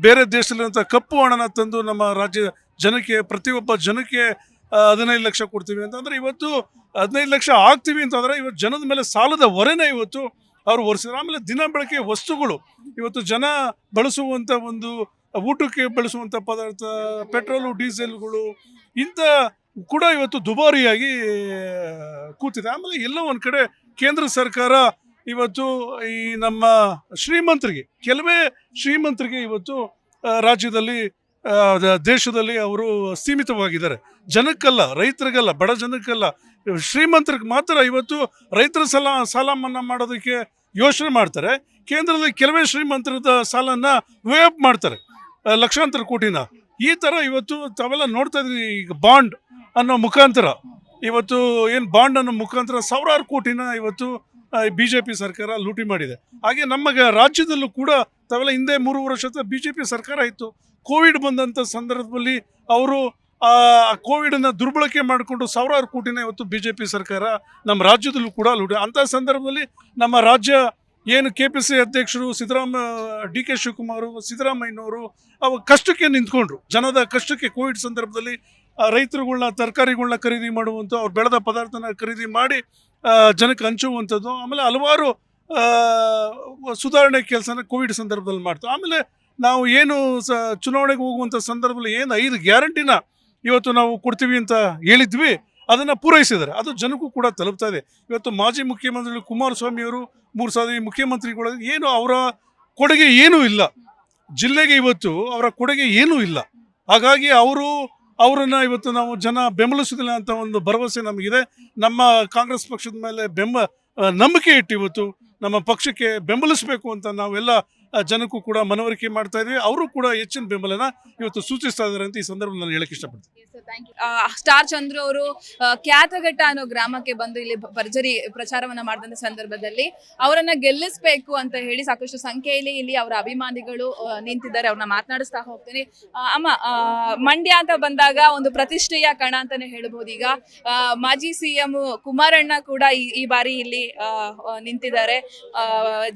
ಬೇರೆ ದೇಶದಲ್ಲಿರುವಂಥ ಕಪ್ಪು ಹಣನ ತಂದು ನಮ್ಮ ರಾಜ್ಯ ಜನಕ್ಕೆ, ಪ್ರತಿಯೊಬ್ಬ ಜನಕ್ಕೆ ಹದಿನೈದು ಲಕ್ಷ ಕೊಡ್ತೀವಿ ಅಂತಂದರೆ ಇವತ್ತು ಹದಿನೈದು ಲಕ್ಷ ಆಗ್ತೀವಿ ಅಂತಂದರೆ ಇವತ್ತು ಜನದ ಮೇಲೆ ಸಾಲದ ಹೊರೆನೇ ಇವತ್ತು ಅವರು ಒರೆಸಿದ್ರು. ಆಮೇಲೆ ದಿನ ಬಳಕೆ ವಸ್ತುಗಳು. ಇವತ್ತು ಜನ ಬಳಸುವಂಥ ಒಂದು ಊಟಕ್ಕೆ ಬಳಸುವಂಥ ಪದಾರ್ಥ, ಪೆಟ್ರೋಲು, ಡೀಸೆಲ್ಗಳು, ಇಂಥ ಕೂಡ ಇವತ್ತು ದುಬಾರಿಯಾಗಿ ಕೂತಿದೆ. ಆಮೇಲೆ ಎಲ್ಲೋ ಒಂದು ಕಡೆ ಕೇಂದ್ರ ಸರ್ಕಾರ ಇವತ್ತು ಈ ನಮ್ಮ ಶ್ರೀಮಂತರಿಗೆ, ಕೆಲವೇ ಶ್ರೀಮಂತರಿಗೆ ಇವತ್ತು ರಾಜ್ಯದಲ್ಲಿ ದೇಶದಲ್ಲಿ ಅವರು ಸೀಮಿತವಾಗಿದ್ದಾರೆ. ಜನಕ್ಕಲ್ಲ, ರೈತರಿಗಲ್ಲ, ಬಡ ಜನಕ್ಕಲ್ಲ, ಶ್ರೀಮಂತರಿಗೆ ಮಾತ್ರ ಇವತ್ತು ರೈತರ ಸಾಲ ಸಾಲ ಮನ್ನಾ ಮಾಡೋದಕ್ಕೆ ಯೋಚನೆ ಮಾಡ್ತಾರೆ. ಕೇಂದ್ರದಲ್ಲಿ ಕೆಲವೇ ಶ್ರೀಮಂತರದ ಸಾಲನ್ನ ವೇಪ್ ಮಾಡ್ತಾರೆ ಲಕ್ಷಾಂತರ ಕೋಟಿನ. ಈ ಥರ ಇವತ್ತು ತಾವೆಲ್ಲ ನೋಡ್ತಾ ಇದ್ದೀವಿ ಈಗ ಬಾಂಡ್ ಅನ್ನೋ ಮುಖಾಂತರ. ಇವತ್ತು ಏನು ಬಾಂಡ್ ಅನ್ನೋ ಮುಖಾಂತರ ಸಾವಿರಾರು ಕೋಟಿನ ಇವತ್ತು ಬಿ ಜೆ ಪಿ ಸರ್ಕಾರ ಲೂಟಿ ಮಾಡಿದೆ. ಹಾಗೆ ನಮ್ಮ ರಾಜ್ಯದಲ್ಲೂ ಕೂಡ ತಾವೆಲ್ಲ ಹಿಂದೆ ಮೂರು ವರ್ಷದ ಬಿ ಜೆ ಪಿ ಸರ್ಕಾರ ಇತ್ತು. ಕೋವಿಡ್ ಬಂದಂಥ ಸಂದರ್ಭದಲ್ಲಿ ಅವರು ಆ ಕೋವಿಡನ್ನು ದುರ್ಬಳಕೆ ಮಾಡಿಕೊಂಡು ಸಾವಿರಾರು ಕೋಟಿನ ಇವತ್ತು ಬಿ ಜೆ ಪಿ ಸರ್ಕಾರ ನಮ್ಮ ರಾಜ್ಯದಲ್ಲೂ ಕೂಡ ಲೂಟಿ. ಅಂಥ ಸಂದರ್ಭದಲ್ಲಿ ನಮ್ಮ ರಾಜ್ಯ ಏನು ಕೆ ಪಿ ಸಿ ಅಧ್ಯಕ್ಷರು ಸಿದ್ದರಾಮ ಡಿ ಕೆ ಶಿವಕುಮಾರ್, ಸಿದ್ದರಾಮಯ್ಯನವರು ಅವ ಕಷ್ಟಕ್ಕೆ ನಿಂತ್ಕೊಂಡ್ರು. ಜನದ ಕಷ್ಟಕ್ಕೆ ಕೋವಿಡ್ ಸಂದರ್ಭದಲ್ಲಿ ರೈತರುಗಳನ್ನ ತರಕಾರಿಗಳನ್ನ ತರಕಾರಿಗಳ್ನ ಖರೀದಿ ಮಾಡುವಂಥ ಅವ್ರು ಬೆಳೆದ ಪದಾರ್ಥನ ಖರೀದಿ ಮಾಡಿ ಜನಕ್ಕೆ ಹಂಚುವಂಥದ್ದು, ಆಮೇಲೆ ಹಲವಾರು ಸುಧಾರಣೆ ಕೆಲಸನ ಕೋವಿಡ್ ಸಂದರ್ಭದಲ್ಲಿ ಮಾಡ್ತು. ಆಮೇಲೆ ನಾವು ಏನು ಸ, ಚುನಾವಣೆಗೆ ಹೋಗುವಂಥ ಸಂದರ್ಭದಲ್ಲಿ ಏನು ಐದು ಗ್ಯಾರಂಟಿನ ಇವತ್ತು ನಾವು ಕೊಡ್ತೀವಿ ಅಂತ ಹೇಳಿದ್ವಿ, ಅದನ್ನು ಪೂರೈಸಿದ್ದಾರೆ. ಅದು ಜನಕ್ಕೂ ಕೂಡ ತಲುಪ್ತಾ ಇದೆ. ಇವತ್ತು ಮಾಜಿ ಮುಖ್ಯಮಂತ್ರಿಗಳು ಕುಮಾರಸ್ವಾಮಿ ಅವರು, ಮೂರು ಸಾವಿರ ಮುಖ್ಯಮಂತ್ರಿಗಳು ಏನು ಅವರ ಕೊಡುಗೆ ಏನೂ ಇಲ್ಲ. ಜಿಲ್ಲೆಗೆ ಇವತ್ತು ಅವರ ಕೊಡುಗೆ ಏನೂ ಇಲ್ಲ. ಹಾಗಾಗಿ ಅವರು ಅವರನ್ನು ಇವತ್ತು ನಾವು ಜನ ಬೆಂಬಲಿಸೋದಿಲ್ಲ ಅಂತ ಒಂದು ಭರವಸೆ ನಮಗಿದೆ. ನಮ್ಮ ಕಾಂಗ್ರೆಸ್ ಪಕ್ಷದ ಮೇಲೆ ಬೆಂಬ ನಂಬಿಕೆ ಇಟ್ಟು ಇವತ್ತು ನಮ್ಮ ಪಕ್ಷಕ್ಕೆ ಬೆಂಬಲಿಸಬೇಕು ಅಂತ ನಾವೆಲ್ಲ ಜನಕ್ಕೂ ಕೂಡ ಮನವರಿಕೆ ಮಾಡ್ತಾ ಇದ್ವಿ. ಅವರು ಕೂಡ ಹೆಚ್ಚಿನ ಬೆಂಬಲನ ಇವತ್ತು ಸೂಚಿಸ್ತಾ ಇದ್ದಾರೆ ಅಂತ ಈ ಸಂದರ್ಭದಲ್ಲಿ ನಾನು ಹೇಳಕ್ಕೆ ಇಷ್ಟಪಡ್ತೀನಿ. ಸ್ಟಾರ್ ಚಂದ್ರ ಅವರು ಖ್ಯಾತಘಟ್ಟ ಅನ್ನೋ ಗ್ರಾಮಕ್ಕೆ ಬಂದು ಇಲ್ಲಿ ಭರ್ಜರಿ ಪ್ರಚಾರವನ್ನ ಮಾಡಿದಂತ ಸಂದರ್ಭದಲ್ಲಿ ಅವರನ್ನ ಗೆಲ್ಲಿಸಬೇಕು ಅಂತ ಹೇಳಿ ಸಾಕಷ್ಟು ಸಂಖ್ಯೆಯಲ್ಲಿ ಇಲ್ಲಿ ಅವರ ಅಭಿಮಾನಿಗಳು ನಿಂತಿದ್ದಾರೆ. ಅವ್ರನ್ನ ಮಾತನಾಡಿಸ್ತಾ ಹೋಗ್ತೀನಿ. ಅಮ್ಮ ಮಂಡ್ಯ ಅಂತ ಬಂದಾಗ ಒಂದು ಪ್ರತಿಷ್ಠೆಯ ಕಣ ಅಂತಾನೆ ಹೇಳ್ಬೋದು ಈಗ. ಮಾಜಿ ಸಿಎಂ ಕುಮಾರಣ್ಣ ಕೂಡ ಈ ಬಾರಿ ಇಲ್ಲಿ ನಿಂತಿದ್ದಾರೆ.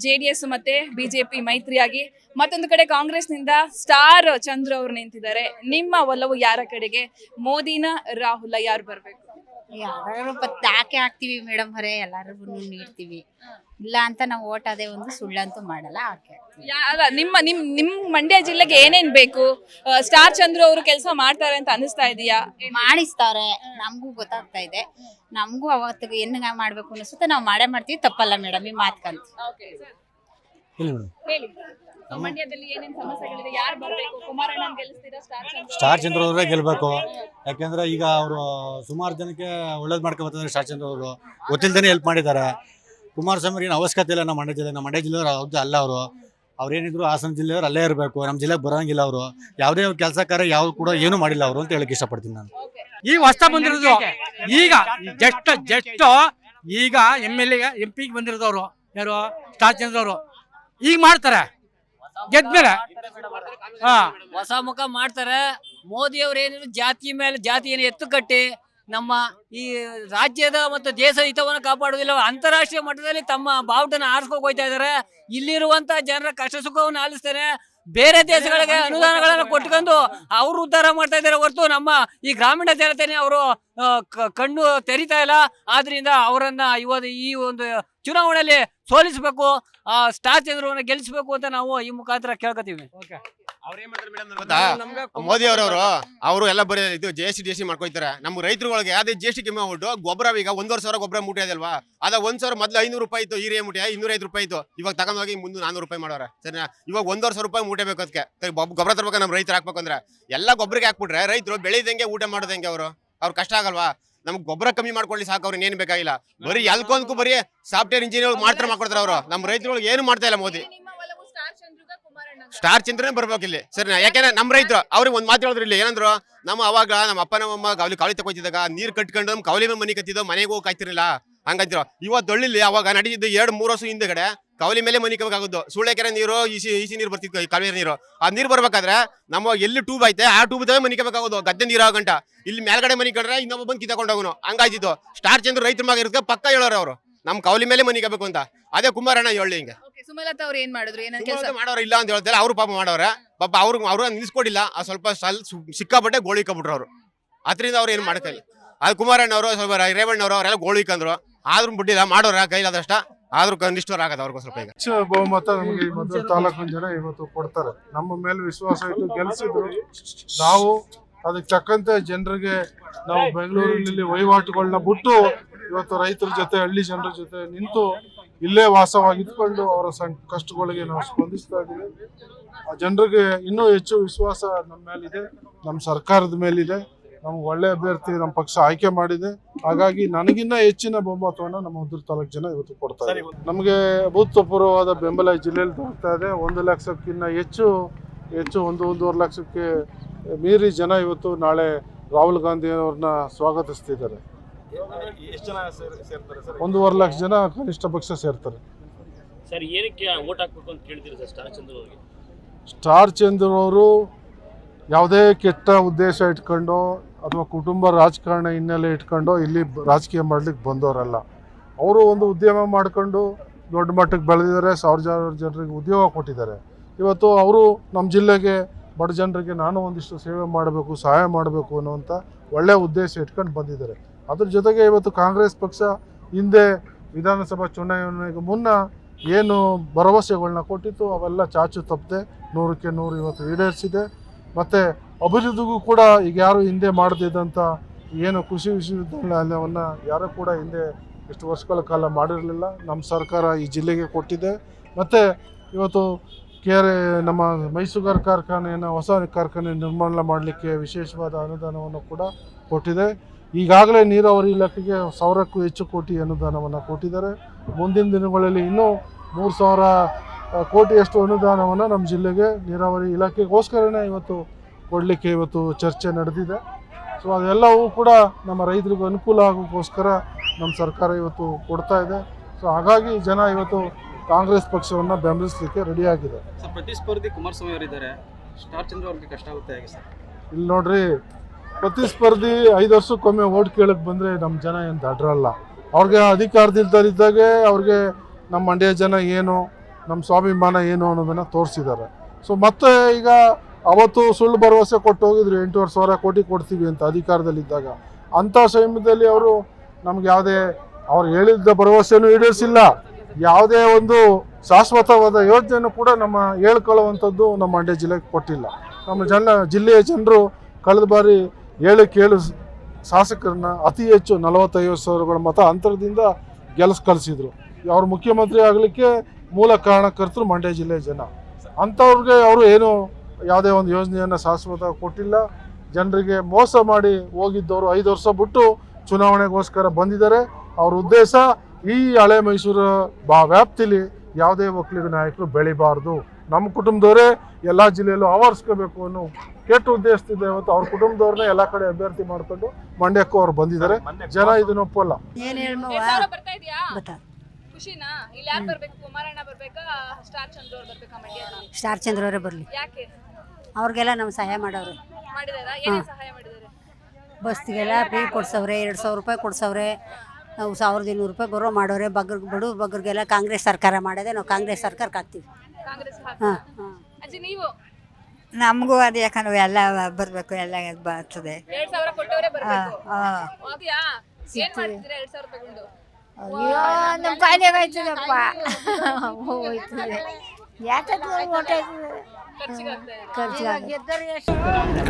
ಜೆಡಿಎಸ್ ಮತ್ತೆ ಬಿಜೆಪಿ ಮೈತ್ರಿಯಾಗಿ ಮತ್ತೊಂದು ಕಡೆ ಕಾಂಗ್ರೆಸ್ನಿಂದ ಸ್ಟಾರ್ ಚಂದ್ರ ಅವರು ನಿಂತಿದ್ದಾರೆ. ನಿಮ್ಮ ಒಲವು ಯಾರ ಕಡೆಗೆ? ಮೋದಿನ ರಾಹುಲ ಯಾರು ಬರ್ಬೇಕು? ಯಾರು ಯಾಕೆ ಹಾಕ್ತಿವಿ ಮೇಡಮ್ ಅವರೇ ಎಲ್ಲರಿಗೂ ನೀಡ್ತೀವಿ. ಇಲ್ಲ ಅಂತ ನಾವು ಓಟ್ ಅದೇ ಒಂದು ಸುಳ್ಳಂತೂ ಮಾಡಲ್ಲ ಹಾಕಿ ಯಾ- ಅಲ್ಲ ನಿಮ್ಮ ನಿಮ್ ನಿಮ್ ಮಂಡ್ಯ ಜಿಲ್ಲೆಗೆ ಏನೇನ್ ಬೇಕು? ಆ, ಸ್ಟಾರ್ ಚಂದ್ರ ಅವರು ಕೆಲಸ ಮಾಡ್ತಾರೆ ಅಂತ ಅನಿಸ್ತಾ ಇದೆಯಾ? ಮಾಡಿಸ್ತಾರೆ. ನಮಗೂ ಗೊತ್ತಾಗ್ತಾ ಇದೆ. ನಮಗೂ ಅವತ್ತು ಏನ್ ಮಾಡ್ಬೇಕು ಅನಿಸುತ್ತೆ ನಾವು ಮಾಡೇ ಮಾಡ್ತೀವಿ ತಪ್ಪಲ್ಲ ಮೇಡಮ್ ಈ ಮಾತ್ಕಂತ. ಹೇಳಿ ಮೇಡಮ್ ಹೇಳಿ. ಮಂಡ್ಯದಲ್ಲಿ ಏನೇನ್ ಸಮಸ್ಯೆಗಳಿದೆ? ಯಾರು ಬರ್ಬೇಕು? ಕುಮಾರಣ್ಣ ಗೆಲ್ಲಿಸ್ತೀರಾ? ಸ್ಟಾರ್ ಚಂದ್ರ ಸ್ಟಾರ್ ಚಂದ್ರ ಅವರೇ ಗೆಲ್ಬೇಕು. ಯಾಕೆಂದ್ರೆ ಈಗ ಅವರು ಸುಮಾರು ಜನಕ್ಕೆ ಒಳ್ಳೇದು ಮಾಡ್ಕೊ ಬರ್ತಾರೆ ಸ್ಟಾರ್ ಚಂದ್ರ ಅವರು. ಗೊತ್ತಿಲ್ದೇನೆ ಹೆಲ್ಪ್ ಮಾಡಿದ್ದಾರೆ. ಕುಮಾರಸ್ವಾಮಿ ಏನು ಅವಶ್ಯಕತೆ ಇಲ್ಲ ನಮ್ಮ ಮಂಡ್ಯ ಜಿಲ್ಲೆ. ನಮ್ಮ ಮಂಡ್ಯ ಜಿಲ್ಲೆಯವ್ರು ಅವ್ರದ್ದು ಅಲ್ಲ ಅವರು. ಅವ್ರೇನಿದ್ರು ಹಾಸನ ಜಿಲ್ಲೆಯವ್ರು ಅಲ್ಲೇ ಇರಬೇಕು. ನಮ್ಮ ಜಿಲ್ಲೆಗೆ ಬರೋಂಗಿಲ್ಲ ಅವರು. ಯಾವುದೇ ಕೆಲಸ ಕಾರ್ಯ ಯಾವ ಕೂಡ ಏನು ಮಾಡಿಲ್ಲ ಅವರು ಅಂತ ಹೇಳಕ್ಕೆ ಇಷ್ಟಪಡ್ತೀನಿ ನಾನು. ಈಗ ಹೊಸ ಬಂದಿರೋದು ಈಗ ಜಸ್ಟ್ ಜಸ್ಟ್ ಈಗ ಎಂ ಎಲ್ ಎ ಎಂ ಪಿಗೆ ಬಂದಿರೋದವ್ರು. ಯಾರು? ಸ್ಟಾರ್ ಚಂದ್ರ ಅವರು. ಈಗ ಮಾಡ್ತಾರೆ. ಗೆದ್ಮೇಲೆ ಹಾ. ಹೊಸ ಮುಖ ಮಾಡ್ತಾರೆ. ಮೋದಿ ಅವ್ರ ಏನಿದ್ರು ಜಾತಿ ಮೇಲೆ ಜಾತಿಯನ್ನು ಎತ್ತು ಕಟ್ಟಿ ನಮ್ಮ ಈ ರಾಜ್ಯದ ಮತ್ತು ದೇಶದ ಹಿತವನ್ನು ಕಾಪಾಡುವುದಿಲ್ಲ. ಅಂತಾರಾಷ್ಟ್ರೀಯ ಮಟ್ಟದಲ್ಲಿ ತಮ್ಮ ಬಾವುಟನ ಆರಿಸ್ಕೊಂಡು ಹೋಗ್ತಾ ಇದ್ದಾರೆ. ಇಲ್ಲಿರುವಂತ ಜನರ ಕಷ್ಟ ಸುಖವನ್ನು ಆಲಿಸ್ತಾರೆ. ಬೇರೆ ದೇಶಗಳಿಗೆ ಅನುದಾನಗಳನ್ನು ಕೊಟ್ಕೊಂಡು ಅವರು ಉದ್ಧಾರ ಮಾಡ್ತಾ ಇದ್ದಾರೆ ಹೊರತು ನಮ್ಮ ಈ ಗ್ರಾಮೀಣ ಜನತೆನೇ ಅವರು ಕಣ್ಣು ತೆರಿತಾ ಇಲ್ಲ. ಆದ್ರಿಂದ ಅವರನ್ನ ಇವತ್ತು ಈ ಒಂದು ಚುನಾವಣೆಯಲ್ಲಿ ಸೋಲಿಸಬೇಕು, ಆ, ಸ್ಟಾರ್ ಚಂದ್ರವನ್ನ ಗೆಲ್ಲಿಸಬೇಕು ಅಂತ ನಾವು ಈ ಮುಖಾಂತರ ಕೇಳ್ಕೊತೀವಿ. ಗೊತ್ತಾ? ಮೋದಿ ಅವರವರು ಅವರು ಎಲ್ಲ ಬರೀ ಇದು G S T G S T ಮಾಡ್ಕೊಯ್ತಾರೆ. ನಮ್ಮ ರೈತರುಗಳಿಗೆ ಅದೇ ಜಿ ಎಸ್ ಟಿ ಕಮ್ಮಿ ಆಗ್ಬಿಟ್ಟು ಗೊಬ್ಬರ ಈಗ ಒಂದೂವರೆ ಸಾವಿರ ಗೊಬ್ಬರ ಮೂಟೆ ಅದಲ್ವಾ ಅದ ಒಂದ್ ಸಾವಿರ ಮೊದಲು ಐನೂರು ರೂಪಾಯಿ ಇತ್ತು ಹೀರೆ ಮೂಟೆ ಇನ್ನೂರ ಐದು ರೂಪಾಯಿ ಇತ್ತು. ಇವಾಗ ತಗೊಂಡೋಗಿ ಮುಂದೆ ನಾನೂರು ರೂಪಾಯಿ ಮಾಡೋರ. ಸರಿನಾ? ಇವಾಗ ಒಂದೂವರೆ ಸಾವಿರ ರೂಪಾಯಿ ಮೂಟೆ ಬೇಕು ಅದಕ್ಕೆ ಗೊಬ್ಬರ ತರ್ಬೇಕು ನಮ್ಮ ರೈತರು ಹಾಕ್ಬೇಕಂದ್ರೆ ಎಲ್ಲ ಗೊಬ್ಬರಕ್ಕೆ ಹಾಕ್ಬಿಟ್ರೆ ರೈತರು ಬೆಳೆದಂಗೆ ಊಟ ಮಾಡೋದಂಗೆ ಅವರು? ಅವ್ರ ಕಷ್ಟ ಆಗಲ್ವಾ? ನಮ್ಗೆ ಗೊಬ್ಬರ ಕಮ್ಮಿ ಮಾಡ್ಕೊಳ್ಳಿ ಸಾಕು ಅವ್ರಿಗೆ ಏನು ಬೇಕಾಗಿಲ್ಲ. ಬರೀ ಎಲ್ಕೊಂದ್ಕು ಬರೀ ಸಾಫ್ಟ್ವೇರ್ ಇಂಜಿನಿಯರ್ ಮಾಡ್ತಾರೆ ಮಾಡ್ಕೊಡ್ತಾರೆ ಅವರು. ನಮ್ಮ ರೈತರುಗಳಿಗೆ ಏನು ಮಾಡ್ತಾ ಇಲ್ಲ ಮೋದಿ ನಿಮ್ಮ ಒಲವು ಸ್ಟಾರ್ ಚಂದ್ರಗ ಕುಮಾರಣ್ಣ ಸ್ಟಾರ್ ಚಂದ್ರನೇ ಬರ್ಬೇಕು ಇಲ್ಲಿ. ಸರಿ ಯಾಕೆಂದ್ರೆ ನಮ್ಮ ರೈತರು, ಅವ್ರಿಗೆ ಒಂದ್ ಮಾತು ಹೇಳಿದ್ರು ಇಲ್ಲಿ ಏನಂದ್ರು, ನಮ್ಮ ಅವಾಗ ನಮ್ಮ ಅಪ್ಪ ನಮ್ಮಮ್ಮ ಕವಲಿ ಕಾವಲಿ ತಗೊಂತಿದ್ದಾಗ ನೀರ್ ಕಟ್ಕೊಂಡು ನಮ್ಮ ಕವಲಿ ಮೇಲೆ ಮನಿ ಕತ್ತಿದ್ದೋ ಮನೆಗೆ ಹೋಗಿ ಕಾಯ್ತಿರಲಿಲ್ಲ. ಹಂಗಂತಿರೋ. ಇವತ್ತು ದೊಳ್ಳಿಲ್ಲ ಅವಾಗ ನಡೀತಿದ್ದು ಎರಡು, ಮೂರು ವರ್ಷ ಹಿಂದೆಗಡೆ ಕವಲಿ ಮೇಲೆ ಮನಿ ಕಬೇಕಾಗುದು ಸುಳ್ಳೆಕೆರೆ ನೀರು, ಈಸಿ ಈಸಿ ನೀರು ಬರ್ತಿತ್ತು ಕಾವೇರಿ ನೀರು. ಆ ನೀರು ಬರ್ಬೇಕಾದ್ರೆ ನಮ್ಮ ಎಲ್ಲಿ ಟ್ಯೂಬ್ ಐತೆ, ಆ ಟ್ಯೂಬ್ ಮನಿ ಕಬೇಕಾಗೋದು ಗದ್ದೆ ನೀರು ಗಂಟ ಇಲ್ಲಿ ಮೇಲ್ಗಡೆ ಮನಿ ಕಡ್ರೆ ಇನ್ನೊಬ್ಬ ಬಂದು ಕಿತ್ತಕೊಂಡೋಗುನು ಹಂಗಾಯ್ತಿತ್ತು ಸ್ಟಾರ್ ಚಂದ್ರ ರೈತರ ಮಗ ಪಕ್ಕ ಹೇಳೋರು ಅವರು. ನಮ್ಮ ಕವಲಿ ಮೇಲೆ ಮನಿ ಕಬೇಕು ಅಂತ. ಅದೇ ಕುಮಾರಣ್ಣ ಹೇಳಿ ಹಿಂಗೆ. ಸುಮಲತಾ ಅವ್ರು ಏನ್ ಮಾಡಿದ್ರು? ಕೆಲಸ ಮಾಡೋರು ಇಲ್ಲ ಅಂತ ಹೇಳ್ತಾರೆ. ಅವ್ರು ಪಾಪ ಮಾಡೋರೆ. ಪಾಪ ಅವ್ರು ಅವ್ರು ನಿಲ್ಸ್ಕೊಡಿಲ್ಲ. ಆ ಸ್ವಲ್ಪ ಸಲ್ ಸಿಕ್ಕಾಪಟ್ಟೆ ಗೋಳಿ ಇಕ್ಕಬಿಟ್ರು ಅವರು ಅದರಿಂದ ಅವ್ರು ಏನು ಇಲ್ಲ. ಅದು ಕುಮಾರಣ್ಣ ಅವರು ಸ್ವಲ್ಪ ರೇವಣ್ಣವರು ಅವರೆಲ್ಲ ಗೋಳಿಕಂದ್ರು ಆದ್ರೂ ಬಿಟ್ಟಿಲ್ಲ. ಮಾಡೋರ ಕೈಲಾದಷ್ಟ ಆದ್ರೂ ಕನಿಷ್ಠವ್ರು ಆಗದ ಅವ್ರಿಗೂ ಸ್ವಲ್ಪ ಈಗ ಹೆಚ್ಚು ಬಹುಮತ ನಮಗೆ ಈ ಮದ್ದೂರು ತಾಲೂಕಿನ ಜನ ಇವತ್ತು ಕೊಡ್ತಾರೆ. ನಮ್ಮ ಮೇಲೆ ವಿಶ್ವಾಸ ಇಟ್ಟು ಗೆಲ್ಸಿದ್ರು. ನಾವು ಅದಕ್ಕೆ ತಕ್ಕಂತೆ ಜನರಿಗೆ ನಾವು ಬೆಂಗಳೂರಿನಲ್ಲಿ ವಹಿವಾಟುಗಳನ್ನ ಬಿಟ್ಟು ಇವತ್ತು ರೈತರ ಜೊತೆ ಹಳ್ಳಿ ಜನರ ಜೊತೆ ನಿಂತು ಇಲ್ಲೇ ವಾಸವಾಗಿ ಇದ್ಕೊಂಡು ಅವರ ಸಂ ಕಷ್ಟಗಳಿಗೆ ನಾವು ಸ್ಪಂದಿಸ್ತಾ ಇದ್ದೀವಿ. ಆ ಜನರಿಗೆ ಇನ್ನೂ ಹೆಚ್ಚು ವಿಶ್ವಾಸ ನಮ್ಮ ಮೇಲಿದೆ. ನಮ್ಮ ಸರ್ಕಾರದ ಮೇಲಿದೆ. ನಮ್ಗೆ ಒಳ್ಳೆ ಅಭ್ಯರ್ಥಿ ನಮ್ಮ ಪಕ್ಷ ಆಯ್ಕೆ ಮಾಡಿದೆ. ಹಾಗಾಗಿ ನನಗಿನ್ನ ಹೆಚ್ಚಿನ ಬಹುಮತವನ್ನು ನಮ್ಮ ಉದ್ರ ತಾಲೂಕು ಜನ ಇವತ್ತು ಕೊಡ್ತಾ ಇದ್ದಾರೆ. ನಮಗೆ ಅಭೂತಪೂರ್ವವಾದ ಬೆಂಬಲ ಜಿಲ್ಲೆಯಲ್ಲಿ ದೊರಕ್ತಾ ಇದೆ. ಒಂದು ಲಕ್ಷಕ್ಕಿಂತ ಹೆಚ್ಚು ಹೆಚ್ಚು ಒಂದು, ಒಂದೂವರೆ ಲಕ್ಷಕ್ಕೆ ಮೀರಿ ಜನ ಇವತ್ತು ನಾಳೆ ರಾಹುಲ್ ಗಾಂಧಿ ಅವ್ರನ್ನ ಸ್ವಾಗತಿಸ್ತಿದ್ದಾರೆ. ಎಷ್ಟು ಜನ ಸೇರ್ತಾರೆ ಸರ್? ಒಂದೂವರೆ ಲಕ್ಷ ಜನ ಕನಿಷ್ಠ ಪಕ್ಷ ಸೇರ್ತಾರೆ. ಸರ್ ಏನಕ್ಕೆ ಓಟ್ ಹಾಕ್ಬೇಕು ಅಂತ ಕೇಳ್ತೀರಿ ಸರ್ ಸ್ಟಾರ್ ಚಂದ್ರ ಅವ್ರಿಗೆ? ಸ್ಟಾರ್ ಚಂದ್ರ ಅವರು ಯಾವುದೇ ಕೆಟ್ಟ ಉದ್ದೇಶ ಇಟ್ಕೊಂಡು ಅಥವಾ ಕುಟುಂಬ ರಾಜಕಾರಣ ಹಿನ್ನೆಲೆ ಇಟ್ಕೊಂಡು ಇಲ್ಲಿ ಬ- ರಾಜಕೀಯ ಮಾಡ್ಲಿಕ್ಕೆ ಬಂದವರಲ್ಲ. ಅವರು ಒಂದು ಉದ್ಯಮ ಮಾಡ್ಕೊಂಡು ದೊಡ್ಡ ಮಟ್ಟಕ್ಕೆ ಬೆಳೆದಿದ್ದಾರೆ ಸಾವಿರ ಸಾವಿರ ಜನರಿಗೆ ಉದ್ಯೋಗ ಕೊಟ್ಟಿದ್ದಾರೆ. ಇವತ್ತು ಅವರು ನಮ್ಮ ಜಿಲ್ಲೆಗೆ ಬಡ ಜನರಿಗೆ ನಾನು ಒಂದಿಷ್ಟು ಸೇವೆ ಮಾಡಬೇಕು ಸಹಾಯ ಮಾಡಬೇಕು ಅನ್ನುವಂಥ ಒಳ್ಳೆಯ ಉದ್ದೇಶ ಇಟ್ಕೊಂಡು ಬಂದಿದ್ದಾರೆ. ಅದ್ರ ಜೊತೆಗೆ ಇವತ್ತು ಕಾಂಗ್ರೆಸ್ ಪಕ್ಷ ಹಿಂದೆ ವಿಧಾನಸಭಾ ಚುನಾವಣೆಗೆ ಮುನ್ನ ಏನು ಭರವಸೆಗಳನ್ನ ಕೊಟ್ಟಿತ್ತು, ಅವೆಲ್ಲ ಚಾಚು ತಪ್ಪದೆ ನೂರಕ್ಕೆ ನೂರು ಇವತ್ತು ಈಡೇರಿಸಿದೆ. ಮತ್ತು ಅಭಿವೃದ್ಧಿಗೂ ಕೂಡ ಈಗ ಯಾರು ಹಿಂದೆ ಮಾಡದಿದ್ದಂಥ ಏನು ಕೃಷಿ ವಿಶ್ವವಿದ್ಯಾಲಯವನ್ನು ಯಾರೂ ಕೂಡ ಹಿಂದೆ ಇಷ್ಟು ವರ್ಷಗಳ ಕಾಲ ಮಾಡಿರಲಿಲ್ಲ. ನಮ್ಮ ಸರ್ಕಾರ ಈ ಜಿಲ್ಲೆಗೆ ಕೊಟ್ಟಿದೆ. ಮತ್ತು ಇವತ್ತು ಕೆರೆ, ನಮ್ಮ ಮೈಸೂಗಾರ ಕಾರ್ಖಾನೆಯನ್ನು ಹೊಸ ಕಾರ್ಖಾನೆ ನಿರ್ಮಾಣ ಮಾಡಲಿಕ್ಕೆ ವಿಶೇಷವಾದ ಅನುದಾನವನ್ನು ಕೂಡ ಕೊಟ್ಟಿದೆ. ಈಗಾಗಲೇ ನೀರಾವರಿ ಇಲಾಖೆಗೆ ಸಾವಿರಕ್ಕೂ ಹೆಚ್ಚು ಕೋಟಿ ಅನುದಾನವನ್ನು ಕೊಟ್ಟಿದ್ದಾರೆ. ಮುಂದಿನ ದಿನಗಳಲ್ಲಿ ಇನ್ನೂ ಮೂರು ಸಾವಿರ ಕೋಟಿಯಷ್ಟು ಅನುದಾನವನ್ನು ನಮ್ಮ ಜಿಲ್ಲೆಗೆ ನೀರಾವರಿ ಇಲಾಖೆಗೋಸ್ಕರನೇ ಇವತ್ತು ಕೊಡಲಿಕ್ಕೆ ಇವತ್ತು ಚರ್ಚೆ ನಡೆದಿದೆ. ಸೊ ಅದೆಲ್ಲವೂ ಕೂಡ ನಮ್ಮ ರೈತರಿಗೂ ಅನುಕೂಲ ಆಗೋಕ್ಕೋಸ್ಕರ ನಮ್ಮ ಸರ್ಕಾರ ಇವತ್ತು ಕೊಡ್ತಾ ಇದೆ. ಸೊ ಹಾಗಾಗಿ ಜನ ಇವತ್ತು ಕಾಂಗ್ರೆಸ್ ಪಕ್ಷವನ್ನು ಬೆಂಬಲಿಸಲಿಕ್ಕೆ ರೆಡಿಯಾಗಿದೆ. ಪ್ರತಿಸ್ಪರ್ಧಿ ಕುಮಾರಸ್ವಾಮಿ ಅವರಿದ್ದಾರೆ. ಸ್ಟಾರ್ ಚಂದ್ರ ಅವ್ರಿಗೆ ಕಷ್ಟ ಆಗುತ್ತೆ ಹೇಗೆ ಸರ್? ಇಲ್ಲಿ ನೋಡ್ರಿ ಪ್ರತಿಸ್ಪರ್ಧಿ ಐದು ವರ್ಷಕ್ಕೊಮ್ಮೆ ಓಟ್ ಕೇಳಕ್ಕೆ ಬಂದರೆ ನಮ್ಮ ಜನ ಏನು ದಡ್ರಲ್ಲ ಅವ್ರಿಗೆ ಅಧಿಕಾರದಿಲ್ದರಿದ್ದಾಗೆ ಅವ್ರಿಗೆ ನಮ್ಮ ಮಂಡ್ಯ ಜನ ಏನು ನಮ್ಮ ಸ್ವಾಭಿಮಾನ ಏನು ಅನ್ನೋದನ್ನು ತೋರಿಸಿದ್ದಾರೆ. ಸೊ ಮತ್ತೆ ಈಗ ಅವತ್ತು ಸುಳ್ಳು ಭರವಸೆ ಕೊಟ್ಟು ಹೋಗಿದ್ರು ಎಂಟೂವರೆ ಸಾವಿರ ಕೋಟಿ ಕೊಡ್ತೀವಿ ಅಂತ ಅಧಿಕಾರದಲ್ಲಿದ್ದಾಗ, ಅಂಥ ಸಮಯದಲ್ಲಿ ಅವರು ನಮ್ಗೆ ಯಾವುದೇ, ಅವ್ರು ಹೇಳಿದ್ದ ಭರವಸೆನೂ ಈಡೇರಿಸಿಲ್ಲ. ಯಾವುದೇ ಒಂದು ಶಾಶ್ವತವಾದ ಯೋಜನೆಯನ್ನು ಕೂಡ ನಮ್ಮ ಹೇಳ್ಕೊಳ್ಳುವಂಥದ್ದು ನಮ್ಮ ಮಂಡ್ಯ ಜಿಲ್ಲೆಗೆ ಕೊಟ್ಟಿಲ್ಲ. ನಮ್ಮ ಜನ, ಜಿಲ್ಲೆಯ ಜನರು ಕಳೆದ ಬಾರಿ ಏಳು ಕೇಳು ಶಾಸಕರನ್ನ ಅತಿ ಹೆಚ್ಚು ನಲವತ್ತೈದು ಸಾವಿರಗಳ ಮತ ಅಂತರದಿಂದ ಗೆಲ್ಸ್ ಕಳಿಸಿದ್ರು. ಅವ್ರು ಮುಖ್ಯಮಂತ್ರಿ ಆಗಲಿಕ್ಕೆ ಮೂಲ ಕಾರಣಕರ್ತರು ಮಂಡ್ಯ ಜಿಲ್ಲೆಯ ಜನ. ಅಂಥವ್ರಿಗೆ ಅವರು ಏನು ಯಾವುದೇ ಒಂದು ಯೋಜನೆಯನ್ನು ಶಾಶ್ವತ ಕೊಟ್ಟಿಲ್ಲ. ಜನರಿಗೆ ಮೋಸ ಮಾಡಿ ಹೋಗಿದ್ದವರು ಐದು ವರ್ಷ ಬಿಟ್ಟು ಚುನಾವಣೆಗೋಸ್ಕರ ಬಂದಿದ್ದಾರೆ. ಅವ್ರ ಉದ್ದೇಶ ಈ ಹಳೆ ಮೈಸೂರು ಬಾ ವ್ಯಾಪ್ತಿಲಿ ಯಾವುದೇ ಒಕ್ಕಲಿಗ ನಾಯಕರು ಬೆಳಿಬಾರ್ದು. ನಮ್ಮ ಕುಟುಂಬದವರೇ ಎಲ್ಲ ಜಿಲ್ಲೆಯಲ್ಲೂ ಆವರಿಸ್ಕೋಬೇಕು ಅನ್ನೋ ಕೆಟ್ಟ ಉದ್ದೇಶದಿಂದ ಇವತ್ತು ಅವ್ರ ಕುಟುಂಬದವ್ರನ್ನೇ ಎಲ್ಲ ಕಡೆ ಅಭ್ಯರ್ಥಿ ಮಾಡ್ಕೊಂಡು ಮಂಡ್ಯಕ್ಕೂ ಅವ್ರು ಬಂದಿದ್ದಾರೆ. ಜನ ಇದನ್ನ ಒಪ್ಪಲ್ಲ ಏನ್ ಎರಡ್ ಸಾವಿರ ಬರ್ತಾ ಇದೆಯಾ? ಬರ್ತಾ ಖುಷಿನಾ? ಇಲ್ಲಿ ಯಾರು ಬರ್ಬೇಕು? ಕುಮಾರಣ್ಣ ಬರ್ಬೇಕಾ? ಸ್ಟಾರ್ ಚಂದ್ರ ಅವ್ರು ಬರ್ಬೇಕಾ ಮಂಡ್ಯ ಸ್ಟಾರ್ ಚಂದ್ರ ಅವರೇ ಬರಲಿ. ಯಾಕೆ? ಅವ್ರಿಗೆಲ್ಲ ನಮ್ಮ ಸಹಾಯ ಮಾಡೋರು. ಬಸ್ಗೆಲ್ಲ ಫ್ರೀ ಕೊಡ್ಸವ್ರೆ ಎರಡು ಸಾವಿರ ರೂಪಾಯಿ ಕೊಡ್ಸವ್ರೆ. ನಾವು ಸಾವಿರದ ಇನ್ನೂರು ರೂಪಾಯಿ ಬರೋ ಮಾಡೋರೆ ಬಗ್ಗರ್ ಬಡವ್ರ ಬಗ್ಗರಿಗೆಲ್ಲ ಕಾಂಗ್ರೆಸ್ ಸರ್ಕಾರ ಮಾಡೋದೆ ನಾವು ಕಾಂಗ್ರೆಸ್ ಸರ್ಕಾರಕ್ಕೆ ಹಾಕ್ತೀವಿ. ಕಾಂಗ್ರೆಸ್ ಹಾಂ ಹಾಂ. ಅಜ್ಜಿ ನೀವು? ನಮಗೂ ಅದು ಯಾಕಂದ್ರೆ ಎಲ್ಲ ಬರಬೇಕು ಎಲ್ಲ ಬರ್ತದೆ. ಎರಡ್ ಸಾವಿರ ಕೊಟ್ಟವರೇ ಬರ್ಬೇಕು. ಹಾಂ ಹೋಗ್ಯಾ ಏನ್ ಮಾಡ್ತಿದ್ದೀರಾ ಎರಡ್ ಸಾವಿರ ರೂಪಾಯಿ ಕೊಂಡು ಅಯ್ಯೋ ನಮ್ಮ ಕಾಯಿಲೆಗೆ ಆಯ್ತದಪ್ಪ ಹೋಯ್ತದೆ. ಖರ್ಚಿಗೆ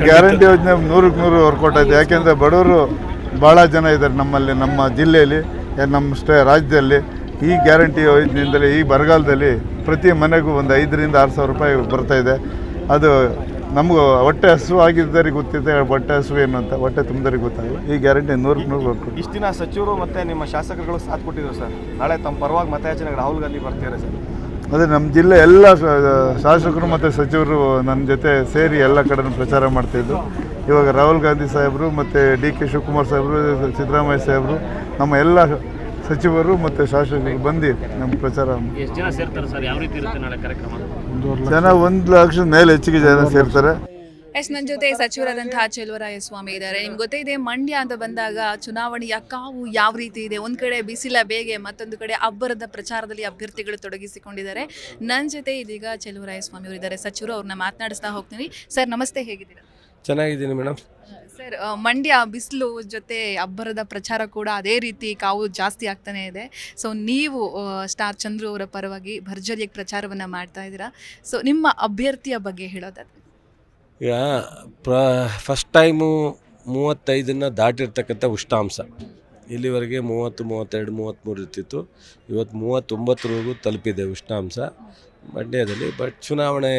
ಗ್ಯಾರಂಟಿ ಯೋಜನೆ ನೂರಕ್ಕೆ ನೂರು ಅವ್ರು ಕೊಟ್ಟೈತೆ. ಯಾಕೆಂದರೆ ಬಡವರು ಭಾಳ ಜನ ಇದ್ದಾರೆ ನಮ್ಮಲ್ಲಿ ನಮ್ಮ ಜಿಲ್ಲೆಯಲ್ಲಿ ನಮ್ಮ ಸ್ಟೇ ರಾಜ್ಯದಲ್ಲಿ. ಈ ಗ್ಯಾರಂಟಿ ಯೋಜನೆಯಿಂದಲೇ ಈ ಬರಗಾಲದಲ್ಲಿ ಪ್ರತಿ ಮನೆಗೂ ಒಂದು ಐದರಿಂದ ಆರು ಸಾವಿರ ರೂಪಾಯಿ ಬರ್ತಾಯಿದೆ ಇದೆ. ಅದು ನಮಗೂ ಹೊಟ್ಟೆ ಹಸು ಆಗಿದ್ದರಿಗೆ ಗೊತ್ತಿದೆ ಹೊಟ್ಟೆ ಹಸು ಏನು ಅಂತ ಹೊಟ್ಟೆ ತುಂಬಿದರಿಗೆ ಗೊತ್ತಾಗಲ್ಲ ಈ ಗ್ಯಾರಂಟಿ ನೂರಕ್ಕೆ ನೂರು ಬರ್ತದೆ ಇಷ್ಟು ದಿನ ಸಚಿವರು ಮತ್ತು ನಿಮ್ಮ ಶಾಸಕರುಗಳು ಸಾಥ್ ಕೊಟ್ಟಿದ್ರು ಸರ್. ನಾಳೆ ತಮ್ಮ ಪರವಾಗಿ ಮತಯಾಚನೆಗೆ ರಾಹುಲ್ ಗಾಂಧಿ ಬರ್ತಾರೆ ಸರ್. ಅದೇ ನಮ್ಮ ಜಿಲ್ಲೆ ಎಲ್ಲ ಶಾಸಕರು ಮತ್ತು ಸಚಿವರು ನನ್ನ ಜೊತೆ ಸೇರಿ ಎಲ್ಲ ಕಡೆ ಪ್ರಚಾರ ಮಾಡ್ತಾಯಿದ್ದು ಇವಾಗ ರಾಹುಲ್ ಗಾಂಧಿ ಸಾಹೇಬರು ಮತ್ತು ಡಿ ಕೆ ಶಿವಕುಮಾರ್ ಸಾಹೇಬರು ಸಿದ್ದರಾಮಯ್ಯ ಸಾಹೇಬರು ನಮ್ಮ ಎಲ್ಲ ಸಚಿವರು ಮತ್ತು ಶಾಸಕರು ಬಂದು ನಮ್ಮ ಪ್ರಚಾರ ಎಷ್ಟು ಜನ ಸೇರ್ತಾರೆ ಸರ್? ಯಾವ ರೀತಿ ಇರುತ್ತೆ ನಾಳೆ ಕಾರ್ಯಕ್ರಮ? ಜನ ಒಂದು ಲಕ್ಷದ ಮೇಲೆ ಹೆಚ್ಚಿಗೆ ಜನ ಸೇರ್ತಾರೆ. ಎಸ್ ನನ್ನ ಜೊತೆ ಸಚಿವರಾದಂತಹ ಚೆಲುವರಾಯ ಸ್ವಾಮಿ ಇದ್ದಾರೆ. ನಿಮ್ಗೆ ಗೊತ್ತೇ ಇದೆ ಮಂಡ್ಯ ಅಂತ ಬಂದಾಗ ಚುನಾವಣೆಯ ಕಾವು ಯಾವ ರೀತಿ ಇದೆ? ಒಂದು ಕಡೆ ಬಿಸಿಲ ಬೇಗೆ ಮತ್ತೊಂದು ಕಡೆ ಅಬ್ಬರದ ಪ್ರಚಾರದಲ್ಲಿ ಅಭ್ಯರ್ಥಿಗಳು ತೊಡಗಿಸಿಕೊಂಡಿದ್ದಾರೆ. ನನ್ನ ಜೊತೆ ಇದೀಗ ಚೆಲುವರಾಯ ಸ್ವಾಮಿ ಅವರು ಇದ್ದಾರೆ. ಸಚಿವರು ಅವ್ರನ್ನ ಮಾತನಾಡಿಸ್ತಾ ಹೋಗ್ತೀನಿ. ಸರ್ ನಮಸ್ತೆ ಹೇಗಿದ್ದೀರಾ? ಚೆನ್ನಾಗಿದ್ದೀನಿ ಮೇಡಮ್. ಸರ್ ಆ, ಮಂಡ್ಯ ಬಿಸಿಲು ಜೊತೆ ಅಬ್ಬರದ ಪ್ರಚಾರ ಕೂಡ ಅದೇ ರೀತಿ ಕಾವು ಜಾಸ್ತಿ ಆಗ್ತಾನೆ ಇದೆ. ಸೊ ನೀವು ಆ, ಸ್ಟಾರ್ ಚಂದ್ರು ಅವರ ಪರವಾಗಿ ಭರ್ಜರಿಯಾಗಿ ಪ್ರಚಾರವನ್ನು ಮಾಡ್ತಾ ಇದ್ದೀರಾ? ಸೊ ನಿಮ್ಮ ಅಭ್ಯರ್ಥಿಯ ಬಗ್ಗೆ ಹೇಳೋದಾದ್ರೆ. ಈಗ ಪ್ರ ಫಸ್ಟ್ ಟೈಮು ಮೂವತ್ತೈದನ್ನು ದಾಟಿರ್ತಕ್ಕಂಥ ಉಷ್ಣಾಂಶ. ಇಲ್ಲಿವರೆಗೆ ಮೂವತ್ತು ಮೂವತ್ತೆರಡು ಮೂವತ್ತ್ಮೂರು ಇರ್ತಿತ್ತು. ಇವತ್ತು ಮೂವತ್ತೊಂಬತ್ತರವರೆಗೂ ತಲುಪಿದೆ ಉಷ್ಣಾಂಶ ಮಂಡ್ಯದಲ್ಲಿ ಬಟ್ ಚುನಾವಣೆ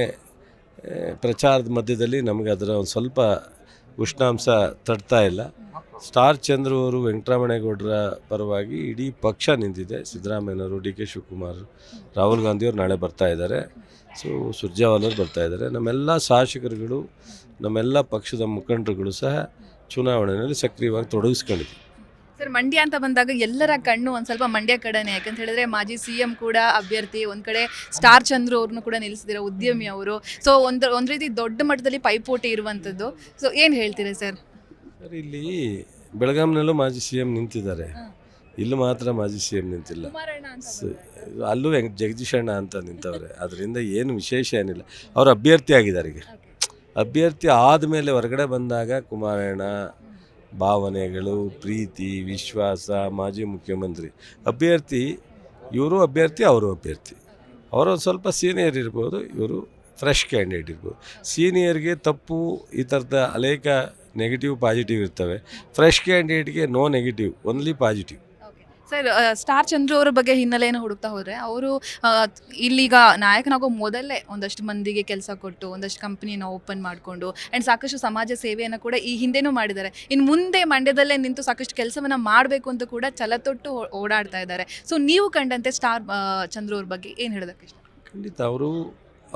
ಪ್ರಚಾರದ ಮಧ್ಯದಲ್ಲಿ ನಮಗೆ ಅದರ ಒಂದು ಸ್ವಲ್ಪ ಉಷ್ಣಾಂಶ ತಡ್ತಾ ಇಲ್ಲ. ಸ್ಟಾರ್ ಚಂದ್ರವರು ವೆಂಕಟರಮಣೇಗೌಡರ ಪರವಾಗಿ ಇಡೀ ಪಕ್ಷ ನಿಂತಿದೆ. ಸಿದ್ದರಾಮಯ್ಯನವರು, ಡಿ ಕೆ ಶಿವಕುಮಾರ್, ರಾಹುಲ್ ಗಾಂಧಿಯವರು ನಾಳೆ ಬರ್ತಾ ಇದ್ದಾರೆ. ಸೊ, ಸುರ್ಜೇವಾಲವರು ಬರ್ತಾ ಇದ್ದಾರೆ. ನಮ್ಮೆಲ್ಲ ಶಾಸಕರುಗಳು, ನಮ್ಮೆಲ್ಲ ಪಕ್ಷದ ಮುಖಂಡರುಗಳು ಸಹ ಚುನಾವಣೆಯಲ್ಲಿ ಸಕ್ರಿಯವಾಗಿ ತೊಡಗಿಸ್ಕೊಂಡಿದ್ದೀವಿ. ಸರ್ ಮಂಡ್ಯ ಅಂತ ಬಂದಾಗ ಎಲ್ಲರ ಕಣ್ಣು ಒಂದು ಸ್ವಲ್ಪ ಮಂಡ್ಯ ಕಡೆನೆ. ಯಾಕಂತ ಹೇಳಿದ್ರೆ ಮಾಜಿ ಸಿ ಎಂ ಕೂಡ ಅಭ್ಯರ್ಥಿ ಒಂದ್ ಕಡೆ ಸ್ಟಾರ್ ಚಂದ್ರು ಅವ್ರನ್ನು ಕೂಡ ನಿಲ್ಲಿಸಿದಿರ ಉದ್ಯಮಿ ಅವರು. ಸೊ ಒಂದ್ ಒಂದ್ ರೀತಿ ದೊಡ್ಡ ಮಟ್ಟದಲ್ಲಿ ಪೈಪೋಟಿ ಇರುವಂತದ್ದು. ಸೊ ಏನ್ ಹೇಳ್ತೀರಾ ಸರ್? ಸರ್ ಇಲ್ಲಿ ಬೆಳಗಾಂನಲ್ಲೂ ಮಾಜಿ ಸಿ ಎಂ ನಿಂತಿದ್ದಾರೆ. ಇಲ್ಲೂ ಮಾತ್ರ ಮಾಜಿ ಸಿ ಎಂ ನಿಂತಿಲ್ಲ. ಸ- ಅಲ್ಲೂ ಹೆಂಗ್ ಜಗದೀಶ್ ಅಣ್ಣ ಅಂತ ನಿಂತವ್ರೆ. ಅದರಿಂದ ಏನು ವಿಶೇಷ ಏನಿಲ್ಲ. ಅವರು ಅಭ್ಯರ್ಥಿ ಆಗಿದ್ದಾರೆ ಈಗ. ಅಭ್ಯರ್ಥಿ ಆದಮೇಲೆ ಹೊರಗಡೆ ಬಂದಾಗ ಕುಮಾರಣ್ಣ ಭಾವನೆಗಳು, ಪ್ರೀತಿ, ವಿಶ್ವಾಸ, ಮಾಜಿ ಮುಖ್ಯಮಂತ್ರಿ. ಅಭ್ಯರ್ಥಿ, ಇವರು ಅಭ್ಯರ್ಥಿ, ಅವರು ಅಭ್ಯರ್ಥಿ. ಅವರು ಸ್ವಲ್ಪ ಸೀನಿಯರ್ ಇರ್ಬೋದು, ಇವರು ಫ್ರೆಶ್ ಕ್ಯಾಂಡಿಡೇಟ್ ಇರ್ಬೋದು. ಸೀನಿಯರ್ಗೆ ತಪ್ಪು, ಈ ಥರದ ಅನೇಕ ನೆಗೆಟಿವ್ ಪಾಸಿಟಿವ್ ಇರ್ತವೆ. Fresh ಕ್ಯಾಂಡಿಡೇಟ್ಗೆ no negative only positive sir star Chandru ಅವರ ಬಗ್ಗೆ ಹಿನ್ನೆಲೆಯನ್ನು ಹುಡುಕ್ತಾ ಹೋದರೆ, ಅವರು ಇಲ್ಲಿಗ ನಾಯಕನಾಗೋ ಮೊದಲೇ ಒಂದಷ್ಟು ಮಂದಿಗೆ ಕೆಲಸ ಕೊಟ್ಟು, ಒಂದಷ್ಟು ಕಂಪ್ನಿಯನ್ನ ಓಪನ್ ಮಾಡಿಕೊಂಡು ಆ್ಯಂಡ್ ಸಾಕಷ್ಟು ಸಮಾಜ ಸೇವೆಯನ್ನು ಕೂಡ ಈ ಹಿಂದೆನೂ ಮಾಡಿದ್ದಾರೆ. ಇನ್ನು ಮುಂದೆ ಮಂಡ್ಯದಲ್ಲೇ ನಿಂತು ಸಾಕಷ್ಟು ಕೆಲಸವನ್ನು ಮಾಡಬೇಕು ಅಂತ ಕೂಡ ಛಲತೊಟ್ಟು ಓಡಾಡ್ತಾ ಇದ್ದಾರೆ. ಸೊ ನೀವು ಕಂಡಂತೆ ಸ್ಟಾರ್ ಚಂದ್ರು ಅವ್ರ ಬಗ್ಗೆ ಏನು ಹೇಳೋದಕ್ಕೆ ಇಷ್ಟ? ಖಂಡಿತ, ಅವರು,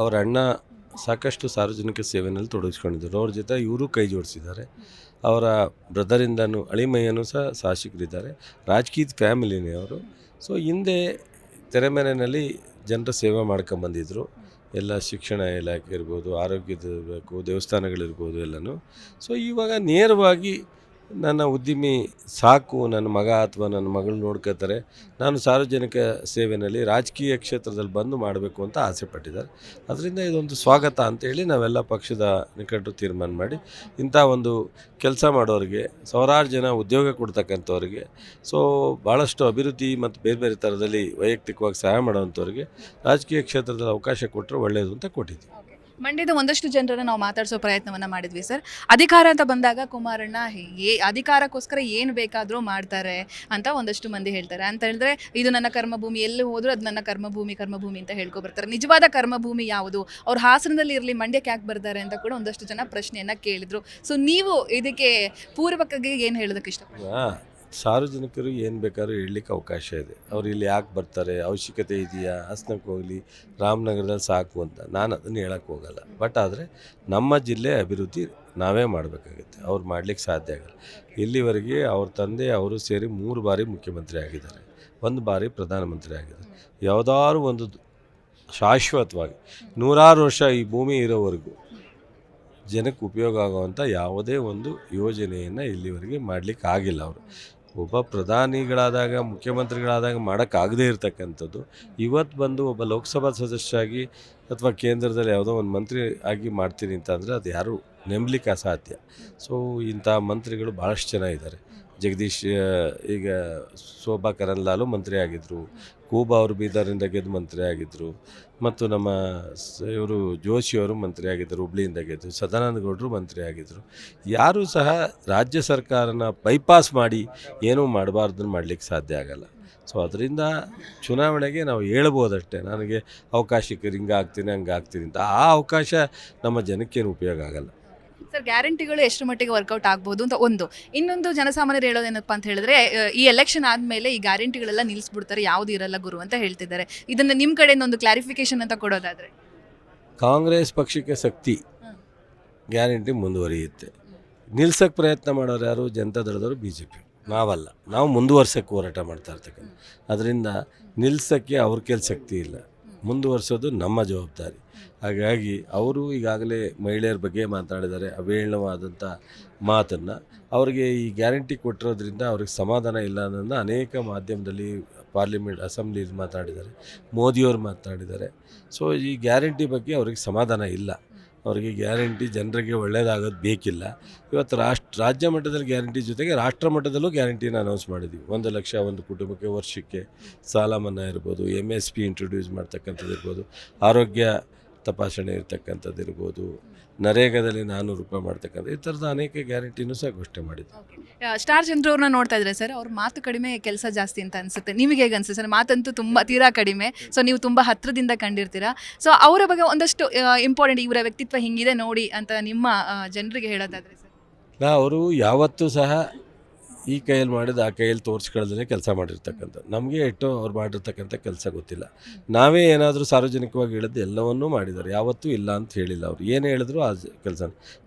ಅವರ ಅಣ್ಣ ಸಾಕಷ್ಟು ಸಾರ್ವಜನಿಕ ಸೇವೆಯಲ್ಲಿ ತೊಡಗಿಸ್ಕೊಂಡಿದ್ದರು. ಅವ್ರ ಜೊತೆ ಇವರು ಕೈ ಜೋಡಿಸಿದ್ದಾರೆ. ಅವರ ಬ್ರದರಿಂದನೂ ಅಳಿಮಯ್ಯನೂ ಸಹ ಶಾಸಕರಿದ್ದಾರೆ ರಾಜಕೀಯ ಫ್ಯಾಮಿಲಿನೇ ಅವರು. ಸೊ, ಹಿಂದೆ ತೆರೆಮನೆಯಲ್ಲಿ ಜನರ ಸೇವೆ ಮಾಡ್ಕೊಂಬಂದಿದ್ರು ಎಲ್ಲ ಶಿಕ್ಷಣ ಇಲಾಖೆ ಇರ್ಬೋದು, ಆರೋಗ್ಯದ ಇರಬೇಕು ದೇವಸ್ಥಾನಗಳಿರ್ಬೋದು ಎಲ್ಲನೂ. ಸೊ, ಇವಾಗ ನೇರವಾಗಿ ನನ್ನ ಉದ್ದಿಮೆ ಸಾಕು, ನನ್ನ ಮಗ ಅಥವಾ ನನ್ನ ಮಗಳು ನೋಡ್ಕೋತಾರೆ ನಾನು ಸಾರ್ವಜನಿಕ ಸೇವೆಯಲ್ಲಿ ರಾಜಕೀಯ ಕ್ಷೇತ್ರದಲ್ಲಿ ಬಂದು ಮಾಡಬೇಕು ಅಂತ ಆಸೆ ಪಟ್ಟಿದ್ದಾರೆ ಅದರಿಂದ ಇದೊಂದು ಸ್ವಾಗತ ಅಂತೇಳಿ ನಾವೆಲ್ಲ ಪಕ್ಷದ ನಿಕಟರು ತೀರ್ಮಾನ ಮಾಡಿ, ಇಂಥ ಒಂದು ಕೆಲಸ ಮಾಡೋರಿಗೆ, ಸಾವಿರಾರು ಜನ ಉದ್ಯೋಗ ಕೊಡ್ತಕ್ಕಂಥವ್ರಿಗೆ, ಸೊ ಭಾಳಷ್ಟು ಅಭಿವೃದ್ಧಿ ಮತ್ತು ಬೇರೆ ಬೇರೆ ಥರದಲ್ಲಿ ವೈಯಕ್ತಿಕವಾಗಿ ಸಹಾಯ ಮಾಡೋವಂಥವ್ರಿಗೆ ರಾಜಕೀಯ ಕ್ಷೇತ್ರದಲ್ಲಿ ಅವಕಾಶ ಕೊಟ್ಟರೆ ಒಳ್ಳೆಯದು ಅಂತ ಕೊಟ್ಟಿದ್ದೀವಿ. ಮಂಡ್ಯದ ಒಂದಷ್ಟು ಜನರನ್ನ ನಾವು ಮಾತಾಡಿಸೋ ಪ್ರಯತ್ನವನ್ನ ಮಾಡಿದ್ವಿ ಸರ್. ಅಧಿಕಾರ ಅಂತ ಬಂದಾಗ ಕುಮಾರಣ್ಣ ಏ, ಅಧಿಕಾರಕ್ಕೋಸ್ಕರ ಏನು ಬೇಕಾದರೂ ಮಾಡ್ತಾರೆ ಅಂತ ಒಂದಷ್ಟು ಮಂದಿ ಹೇಳ್ತಾರೆ. ಅಂತ ಹೇಳಿದ್ರೆ, ಇದು ನನ್ನ ಕರ್ಮಭೂಮಿ, ಎಲ್ಲಿ ಹೋದರೂ ಅದು ನನ್ನ ಕರ್ಮಭೂಮಿ ಕರ್ಮಭೂಮಿ ಅಂತ ಹೇಳ್ಕೊ ಬರ್ತಾರೆ. ನಿಜವಾದ ಕರ್ಮಭೂಮಿ ಯಾವುದು? ಅವ್ರು ಹಾಸನದಲ್ಲಿ ಇರಲಿ, ಮಂಡ್ಯಕ್ಕೆ ಯಾಕೆ ಬರ್ತಾರೆ ಅಂತ ಕೂಡ ಒಂದಷ್ಟು ಜನ ಪ್ರಶ್ನೆಯನ್ನ ಕೇಳಿದ್ರು. ಸೊ ನೀವು ಇದಕ್ಕೆ ಪೂರ್ವಕಗೆ ಏನು ಹೇಳೋದಕ್ಕೆ ಇಷ್ಟಪಡ್ತೀರಾ? ಸಾರ್ವಜನಿಕರು ಏನು ಬೇಕಾದ್ರೂ ಹೇಳಲಿಕ್ಕೆ ಅವಕಾಶ ಇದೆ. ಅವ್ರು ಇಲ್ಲಿ ಯಾಕೆ ಬರ್ತಾರೆ, ಅವಶ್ಯಕತೆ ಇದೆಯಾ, ಹಾಸನಕ್ಕೆ ಹೋಗಲಿ, ರಾಮನಗರದಲ್ಲಿ ಸಾಕು ಅಂತ ನಾನು ಅದನ್ನು ಹೇಳಕ್ಕೆ ಹೋಗಲ್ಲ. ಬಟ್ ಆದರೆ ನಮ್ಮ ಜಿಲ್ಲೆ ಅಭಿವೃದ್ಧಿ ನಾವೇ ಮಾಡಬೇಕಾಗುತ್ತೆ. ಅವ್ರು ಮಾಡಲಿಕ್ಕೆ ಸಾಧ್ಯ ಆಗಲ್ಲ. ಇಲ್ಲಿವರೆಗೆ ಅವ್ರ ತಂದೆ, ಅವರು ಸೇರಿ ಮೂರು ಬಾರಿ ಮುಖ್ಯಮಂತ್ರಿ ಆಗಿದ್ದಾರೆ. ಒಂದು ಬಾರಿ ಪ್ರಧಾನಮಂತ್ರಿ ಆಗಿದ್ದಾರೆ. ಯಾವುದಾದ್ರು ಒಂದು ಶಾಶ್ವತವಾಗಿ ನೂರಾರು ವರ್ಷ ಈ ಭೂಮಿ ಇರೋವರೆಗೂ ಜನಕ್ಕೆ ಉಪಯೋಗ ಆಗುವಂಥ ಯಾವುದೇ ಒಂದು ಯೋಜನೆಯನ್ನು ಇಲ್ಲಿವರೆಗೆ ಮಾಡಲಿಕ್ಕೆ ಆಗಿಲ್ಲ ಅವರು. ಒಬ್ಬ ಪ್ರಧಾನಿಗಳಾದಾಗ, ಮುಖ್ಯಮಂತ್ರಿಗಳಾದಾಗ ಮಾಡೋಕ್ಕಾಗದೇ ಇರತಕ್ಕಂಥದ್ದು. ಇವತ್ತು ಬಂದು ಒಬ್ಬ ಲೋಕಸಭಾ ಸದಸ್ಯರಾಗಿ ಅಥವಾ ಕೇಂದ್ರದಲ್ಲಿ ಯಾವುದೋ ಒಂದು ಮಂತ್ರಿ ಆಗಿ ಮಾಡ್ತೀನಿ ಅಂತಂದರೆ ಅದು ಯಾರೂ ನೆಂಬಲಿಕ್ಕೆ ಅಸಾಧ್ಯ. ಸೊ ಇಂಥ ಮಂತ್ರಿಗಳು ಭಾಳಷ್ಟು ಜನ ಇದ್ದಾರೆ. ಜಗದೀಶ್ ಈಗ ಶೋಭಾ ಕರಂದ್ಲಾಲು ಮಂತ್ರಿ ಆಗಿದ್ದರು ಕೂಬಾ ಅವರು ಬೀದರಿಂದ ಗೆದ್ದು ಮಂತ್ರಿ ಆಗಿದ್ದರು ಮತ್ತು ನಮ್ಮ ಇವರು ಜೋಶಿಯವರು ಮಂತ್ರಿ ಆಗಿದ್ದರು ಹುಬ್ಳಿಯಿಂದ ಗೆದ್ದು. ಸದಾನಂದ ಗೌಡರು ಮಂತ್ರಿ ಆಗಿದ್ದರು ಯಾರೂ ಸಹ ರಾಜ್ಯ ಸರ್ಕಾರನ ಬೈಪಾಸ್ ಮಾಡಿ ಏನೂ ಮಾಡಬಾರ್ದನ್ನು ಮಾಡಲಿಕ್ಕೆ ಸಾಧ್ಯ ಆಗಲ್ಲ. ಸೊ ಅದರಿಂದ ಚುನಾವಣೆಗೆ ನಾವು ಹೇಳ್ಬೋದಷ್ಟೇ. ನನಗೆ ಅವಕಾಶಕ್ಕೆ ಹಿಂಗೆ ಆಗ್ತೀನಿ ಹಂಗೆ ಆಗ್ತೀನಿ ಅಂತ. ಆ ಅವಕಾಶ ನಮ್ಮ ಜನಕ್ಕೇನು ಉಪಯೋಗ ಆಗಲ್ಲ. ಸರ್ ಗ್ಯಾರಂಟಿಗಳು ಎಷ್ಟು ಮಟ್ಟಿಗೆ ವರ್ಕೌಟ್ ಆಗ್ಬೋದು ಅಂತ ಒಂದು. ಇನ್ನೊಂದು ಜನಸಾಮಾನ್ಯರು ಹೇಳೋದೇನಪ್ಪ ಅಂತ ಹೇಳಿದ್ರೆ ಈ ಎಲೆಕ್ಷನ್ ಆದಮೇಲೆ ಈ ಗ್ಯಾರಂಟಿಗಳೆಲ್ಲ ನಿಲ್ಲಿಸ್ಬಿಡ್ತಾರೆ ಯಾವುದು ಇರಲ್ಲ ಗುರು ಅಂತ ಹೇಳ್ತಿದ್ದಾರೆ. ಇದನ್ನ ನಿಮ್ಮ ಕಡೆಯಿಂದ ಒಂದು ಕ್ಲಾರಿಫಿಕೇಶನ್ ಅಂತ ಕೊಡೋದಾದ್ರೆ? ಕಾಂಗ್ರೆಸ್ ಪಕ್ಷಕ್ಕೆ ಶಕ್ತಿ ಗ್ಯಾರಂಟಿ ಮುಂದುವರಿಯುತ್ತೆ. ನಿಲ್ಸಕ್ಕೆ ಪ್ರಯತ್ನ ಮಾಡೋರು ಯಾರು? ಜನತಾ ದಳದವರು ಬಿ ಜೆ ಪಿ ನಾವಲ್ಲ. ನಾವು ಮುಂದುವರ್ಸಕ್ಕೆ ಹೋರಾಟ ಮಾಡ್ತಾ ಇರ್ತಕ್ಕಂಥ. ಅದರಿಂದ ನಿಲ್ಸಕ್ಕೆ ಅವ್ರ ಕೆಲ್ಸ ಶಕ್ತಿ ಇಲ್ಲ. ಮುಂದುವರ್ಸೋದು ನಮ್ಮ ಜವಾಬ್ದಾರಿ. ಹಾಗಾಗಿ ಅವರು ಈಗಾಗಲೇ ಮಹಿಳೆಯರ ಬಗ್ಗೆ ಮಾತಾಡಿದ್ದಾರೆ ಅವೇಳನವಾದಂಥ ಮಾತನ್ನು. ಅವರಿಗೆ ಈ ಗ್ಯಾರಂಟಿ ಕೊಟ್ಟಿರೋದ್ರಿಂದ ಅವ್ರಿಗೆ ಸಮಾಧಾನ ಇಲ್ಲ ಅನ್ನೋದನ್ನು ಅನೇಕ ಮಾಧ್ಯಮದಲ್ಲಿ ಪಾರ್ಲಿಮೆಂಟ್, ಅಸೆಂಬ್ಲಿಲಿ ಮಾತಾಡಿದ್ದಾರೆ, ಮೋದಿಯವರು ಮಾತಾಡಿದ್ದಾರೆ. ಸೊ ಈ ಗ್ಯಾರಂಟಿ ಬಗ್ಗೆ ಅವ್ರಿಗೆ ಸಮಾಧಾನ ಇಲ್ಲ. ಅವರಿಗೆ ಗ್ಯಾರಂಟಿ ಜನರಿಗೆ ಒಳ್ಳೆಯದಾಗೋದು ಬೇಕಿಲ್ಲ. ಇವತ್ತು ರಾಷ್ಟ್ರ, ರಾಜ್ಯ ಮಟ್ಟದಲ್ಲಿ ಗ್ಯಾರಂಟಿ ಜೊತೆಗೆ ರಾಷ್ಟ್ರ ಮಟ್ಟದಲ್ಲೂ ಗ್ಯಾರಂಟಿನ ಅನೌನ್ಸ್ ಮಾಡಿದ್ವಿ. ಒಂದು ಲಕ್ಷ, ಒಂದು ಕುಟುಂಬಕ್ಕೆ ವರ್ಷಕ್ಕೆ ಸಾಲ ಮನ್ನಾ ಇರ್ಬೋದು ಎಂ ಎಸ್ ಪಿ ಇಂಟ್ರೊಡ್ಯೂಸ್ ಮಾಡ್ತಕ್ಕಂಥದ್ದು ಇರ್ಬೋದು, ಆರೋಗ್ಯ ತಪಾಸಣೆ ಇರ್ತಕ್ಕಂಥದ್ದು ಇರ್ಬೋದು ನರೇಗಾದಲ್ಲಿ ನಾನ್ನೂರು ರೂಪಾಯಿ ಮಾಡ್ತಕ್ಕಂಥ ಈ ಥರದ ಅನೇಕ ಗ್ಯಾರಂಟಿನೂ ಸಹ ಘೋಷಣೆ ಮಾಡಿದ್ದೆ ಸ್ಟಾರ್ ಚಂದ್ರ ಅವ್ರನ್ನ ನೋಡ್ತಾ ಇದ್ರೆ ಸರ್ ಅವ್ರ ಮಾತು ಕಡಿಮೆ ಕೆಲಸ ಜಾಸ್ತಿ ಅಂತ ಅನ್ಸುತ್ತೆ. ನಿಮಗೆ ಹೇಗೆ ಅನ್ಸುತ್ತೆ ಸರ್? ಮಾತಂತೂ ತುಂಬ ತೀರಾ ಕಡಿಮೆ. ಸೊ ನೀವು ತುಂಬ ಹತ್ರದಿಂದ ಕಂಡಿರ್ತೀರಾ. ಸೊ ಅವರ ಬಗ್ಗೆ ಒಂದಷ್ಟು ಇಂಪಾರ್ಟೆಂಟ್ ಇವರ ವ್ಯಕ್ತಿತ್ವ ಹಿಂಗಿದೆ ನೋಡಿ ಅಂತ ನಿಮ್ಮ ಜನರಿಗೆ ಹೇಳೋದಾದ್ರೆ ಸರ್. ನಾ ಅವರು ಯಾವತ್ತೂ ಸಹ ಈ ಕೈಯಲ್ಲಿ ಮಾಡಿದ ಆ ಕೈಯಲ್ಲಿ ತೋರಿಸ್ಕೊಳ್ಳೋದೇ ಕೆಲಸ ಮಾಡಿರ್ತಕ್ಕಂಥ. ನಮಗೆ ಇಟ್ಟು ಅವ್ರು ಮಾಡಿರ್ತಕ್ಕಂಥ ಕೆಲಸ ಗೊತ್ತಿಲ್ಲ. ನಾವೇ ಏನಾದರೂ ಸಾರ್ವಜನಿಕವಾಗಿ ಹೇಳಿದ್ದು ಎಲ್ಲವನ್ನೂ ಮಾಡಿದ್ದಾರೆ. ಯಾವತ್ತೂ ಇಲ್ಲ ಅಂತ ಹೇಳಿಲ್ಲ ಅವರು. ಏನು ಹೇಳಿದ್ರು ಆ ಕೆಲಸ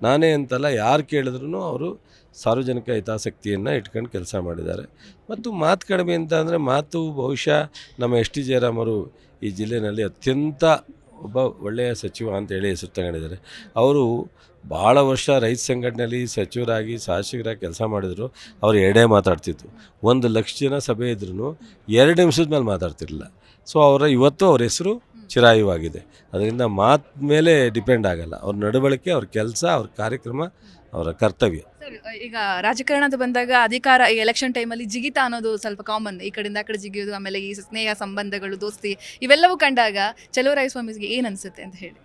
ನಾನೇ ಅಂತಲ್ಲ, ಯಾರು ಕೇಳಿದ್ರು ಅವರು ಸಾರ್ವಜನಿಕ ಹಿತಾಸಕ್ತಿಯನ್ನು ಇಟ್ಕೊಂಡು ಕೆಲಸ ಮಾಡಿದ್ದಾರೆ. ಮತ್ತು ಮಾತು ಕಡಿಮೆ ಅಂತ ಅಂದರೆ ಮಾತು ಬಹುಶಃ ನಮ್ಮ ಎಸ್ ಟಿ ಜಯರಾಮರು ಈ ಜಿಲ್ಲೆಯಲ್ಲಿ ಅತ್ಯಂತ ಒಬ್ಬ ಒಳ್ಳೆಯ ಸಚಿವ ಅಂತೇಳಿ ಹೆಸರು ತಗೊಂಡಿದ್ದಾರೆ. ಅವರು ಭಾಳ ವರ್ಷ ರೈತ ಸಂಘಟನೆಯಲ್ಲಿ ಸಚಿವರಾಗಿ ಶಾಸಕರಾಗಿ ಕೆಲಸ ಮಾಡಿದ್ರು. ಅವ್ರು ಎರಡೇ ಮಾತಾಡ್ತಿತ್ತು ಒಂದು ಲಕ್ಷ ಜನ ಸಭೆ ಇದ್ರೂ ಎರಡು ನಿಮಿಷದ ಮೇಲೆ ಮಾತಾಡ್ತಿರಲಿಲ್ಲ. ಸೊ ಅವರ ಇವತ್ತು ಅವ್ರ ಹೆಸರು ಚಿರಾಯುವಾಗಿದೆ. ಅದರಿಂದ ಮಾತು ಮೇಲೆ ಡಿಪೆಂಡ್ ಆಗಲ್ಲ. ಅವ್ರ ನಡವಳಿಕೆ ಅವ್ರ ಕೆಲಸ ಅವ್ರ ಕಾರ್ಯಕ್ರಮ ಅವರ ಕರ್ತವ್ಯ. ಈಗ ರಾಜಕಾರಣ ಅಂತ ಬಂದಾಗ ಅಧಿಕಾರ ಈ ಎಲೆಕ್ಷನ್ ಟೈಮಲ್ಲಿ ಜಿಗಿತ ಅನ್ನೋದು ಸ್ವಲ್ಪ ಕಾಮನ್ ಈ ಕಡೆಯಿಂದ ಆ ಕಡೆ ಜಿಗಿಯೋದು ಆಮೇಲೆ ಈ ಸ್ನೇಹ ಸಂಬಂಧಗಳು ದೋಸ್ತಿ ಇವೆಲ್ಲವೂ ಕಂಡಾಗ ಚಲುವರಾಯಸ್ವಾಮಿಗೆ ಏನು ಅನ್ಸುತ್ತೆ ಅಂತ ಹೇಳಿ?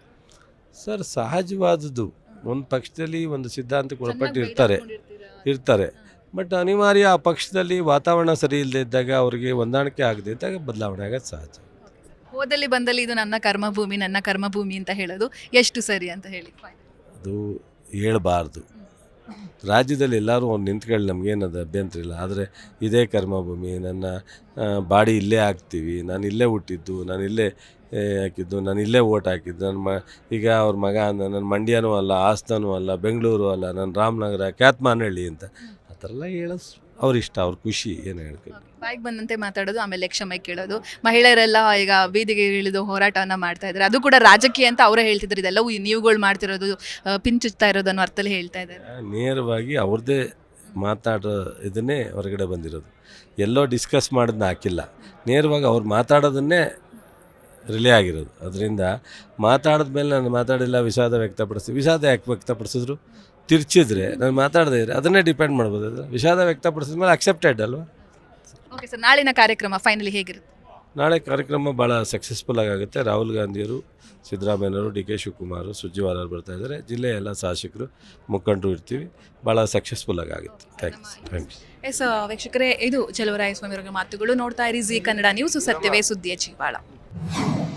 ಸರ್ ಸಹಜವಾದದ್ದು ಒಂದು ಪಕ್ಷದಲ್ಲಿ ಒಂದು ಸಿದ್ಧಾಂತಕ್ಕೆ ಒಳಪಟ್ಟು ಇರ್ತಾರೆ. ಇರ್ತಾರೆ. ಬಟ್ ಅನಿವಾರ್ಯ ಆ ಪಕ್ಷದಲ್ಲಿ ವಾತಾವರಣ ಸರಿ ಇಲ್ಲದೆ ಇದ್ದಾಗ ಅವರಿಗೆ ಹೊಂದಾಣಿಕೆ ಆಗದೆ ಇದ್ದಾಗ ಬದಲಾವಣೆ ಆಗೋದು ಸಹಜ. ಹೋದಲ್ಲಿ ಬಂದಲ್ಲಿ ಇದು ನನ್ನ ಕರ್ಮಭೂಮಿ ನನ್ನ ಕರ್ಮಭೂಮಿ ಅಂತ ಹೇಳೋದು ಎಷ್ಟು ಸರಿ ಅಂತ ಹೇಳಿ. ಅದು ಹೇಳಬಾರ್ದು. ರಾಜ್ಯದಲ್ಲಿ ಎಲ್ಲರೂ ಒಂದು ನಿಂತ್ಕೊಳ್ಳಿ ನಮಗೇನದು ಅಭ್ಯಂತರ ಇಲ್ಲ. ಆದರೆ ಇದೇ ಕರ್ಮಭೂಮಿ ನನ್ನ ಬಾಡಿ ಇಲ್ಲೇ ಹಾಕ್ತೀವಿ ನಾನು ಇಲ್ಲೇ ಹುಟ್ಟಿದ್ದು ನಾನು ಇಲ್ಲೇ ಹಾಕಿದ್ದು ನಾನು ಇಲ್ಲೇ ಓಟ್ ಹಾಕಿದ್ದು. ನನ್ನ ಮ ಈಗ ಅವ್ರ ಮಗ ಅಂದ ನನ್ನ ಮಂಡ್ಯನೂ ಅಲ್ಲ ಆಸ್ತನೂ ಅಲ್ಲ ಬೆಂಗಳೂರು ಅಲ್ಲ ನನ್ನ ರಾಮನಗರ ಕ್ಯಾತ್ಮಾನಹಳ್ಳಿ ಅಂತ. ಆ ಥರ ಎಲ್ಲ ಹೇಳೋದು ಅವ್ರ ಇಷ್ಟ ಅವ್ರ ಖುಷಿ ಏನು ಹೇಳ್ತೀವಿ ಬಾಯಿಗೆ ಬಂದಂತೆ ಮಾತಾಡೋದು ಆಮೇಲೆ ಕ್ಷಮೆ ಕೇಳೋದು. ಮಹಿಳೆಯರೆಲ್ಲ ಈಗ ಬೀದಿಗೆ ಇಳಿದು ಹೋರಾಟವನ್ನು ಮಾಡ್ತಾ ಇದ್ದಾರೆ ಅದು ಕೂಡ ರಾಜಕೀಯ ಅಂತ ಅವರೇ ಹೇಳ್ತಿದ್ರು. ಇದೆಲ್ಲವೂ ನೀವುಗಳು ಮಾಡ್ತಿರೋದು ಪಿಂಚುತ್ತಾ ಇರೋದು ಅನ್ನೋ ಅರ್ಥದಲ್ಲಿ ಹೇಳ್ತಾ ಇದ್ದಾರೆ ನೇರವಾಗಿ ಅವ್ರದ್ದೇ ಮಾತಾಡೋ ಇದನ್ನೇ ಹೊರಗಡೆ ಬಂದಿರೋದು. ಎಲ್ಲೋ ಡಿಸ್ಕಸ್ ಮಾಡೋದನ್ನ ಹಾಕಿಲ್ಲ. ನೇರವಾಗಿ ಅವ್ರು ಮಾತಾಡೋದನ್ನೇ ರಿಲೇ ಆಗಿರೋದು. ಅದರಿಂದ ಮಾತಾಡಿದ ಮೇಲೆ ನಾನು ಮಾತಾಡಿಲ್ಲ ವಿಷಾದ ವ್ಯಕ್ತಪಡಿಸ್ತೀವಿ ವಿಷಾದ ಯಾಕೆ ವ್ಯಕ್ತಪಡಿಸಿದ್ರು? ತಿರ್ಚಿದ್ರೆ ನಾನು ಮಾತಾಡದೇ ಇದ್ರೆ ಅದನ್ನೇ ಡಿಪೆಂಡ್ ಮಾಡ್ಬೋದು. ಅದು ವಿಷಾದ ವ್ಯಕ್ತಪಡಿಸಿದ ಮೇಲೆ ಅಕ್ಸೆಪ್ಟೆಡ್ ಅಲ್ವಾ? ಓಕೆ ಸರ್ ನಾಳಿನ ಕಾರ್ಯಕ್ರಮ ಫೈನಲಿ ಹೇಗಿರುತ್ತೆ? ನಾಳೆ ಕಾರ್ಯಕ್ರಮ ಭಾಳ ಸಕ್ಸಸ್ಫುಲ್ ಆಗುತ್ತೆ ರಾಹುಲ್ ಗಾಂಧಿಯವರು ಸಿದ್ದರಾಮಯ್ಯನವರು ಡಿ ಕೆ ಶಿವಕುಮಾರ್ ಸುರ್ಜೇವಾಲರು ಬರ್ತಾ ಇದ್ದಾರೆ ಜಿಲ್ಲೆಯ ಎಲ್ಲ ಶಾಸಕರು ಮುಖಂಡರು ಇರ್ತೀವಿ. ಭಾಳ ಸಕ್ಸಸ್ಫುಲ್ ಆಗುತ್ತೆ ಥ್ಯಾಂಕ್ಸ್ ಥ್ಯಾಂಕ್ಸ್ ಎಸ್ ವೀಕ್ಷಕರೇ ಇದು ಚಲುವರಾಯಸ್ವಾಮಿ ಅವರ ಮಾತುಗಳು. ನೋಡ್ತಾ ಇರಿ ಜಿ ಕನ್ನಡ ನ್ಯೂಸ್ ಸತ್ಯವೇ ಸುದ್ದಿಯ ಜೀವಾಳ you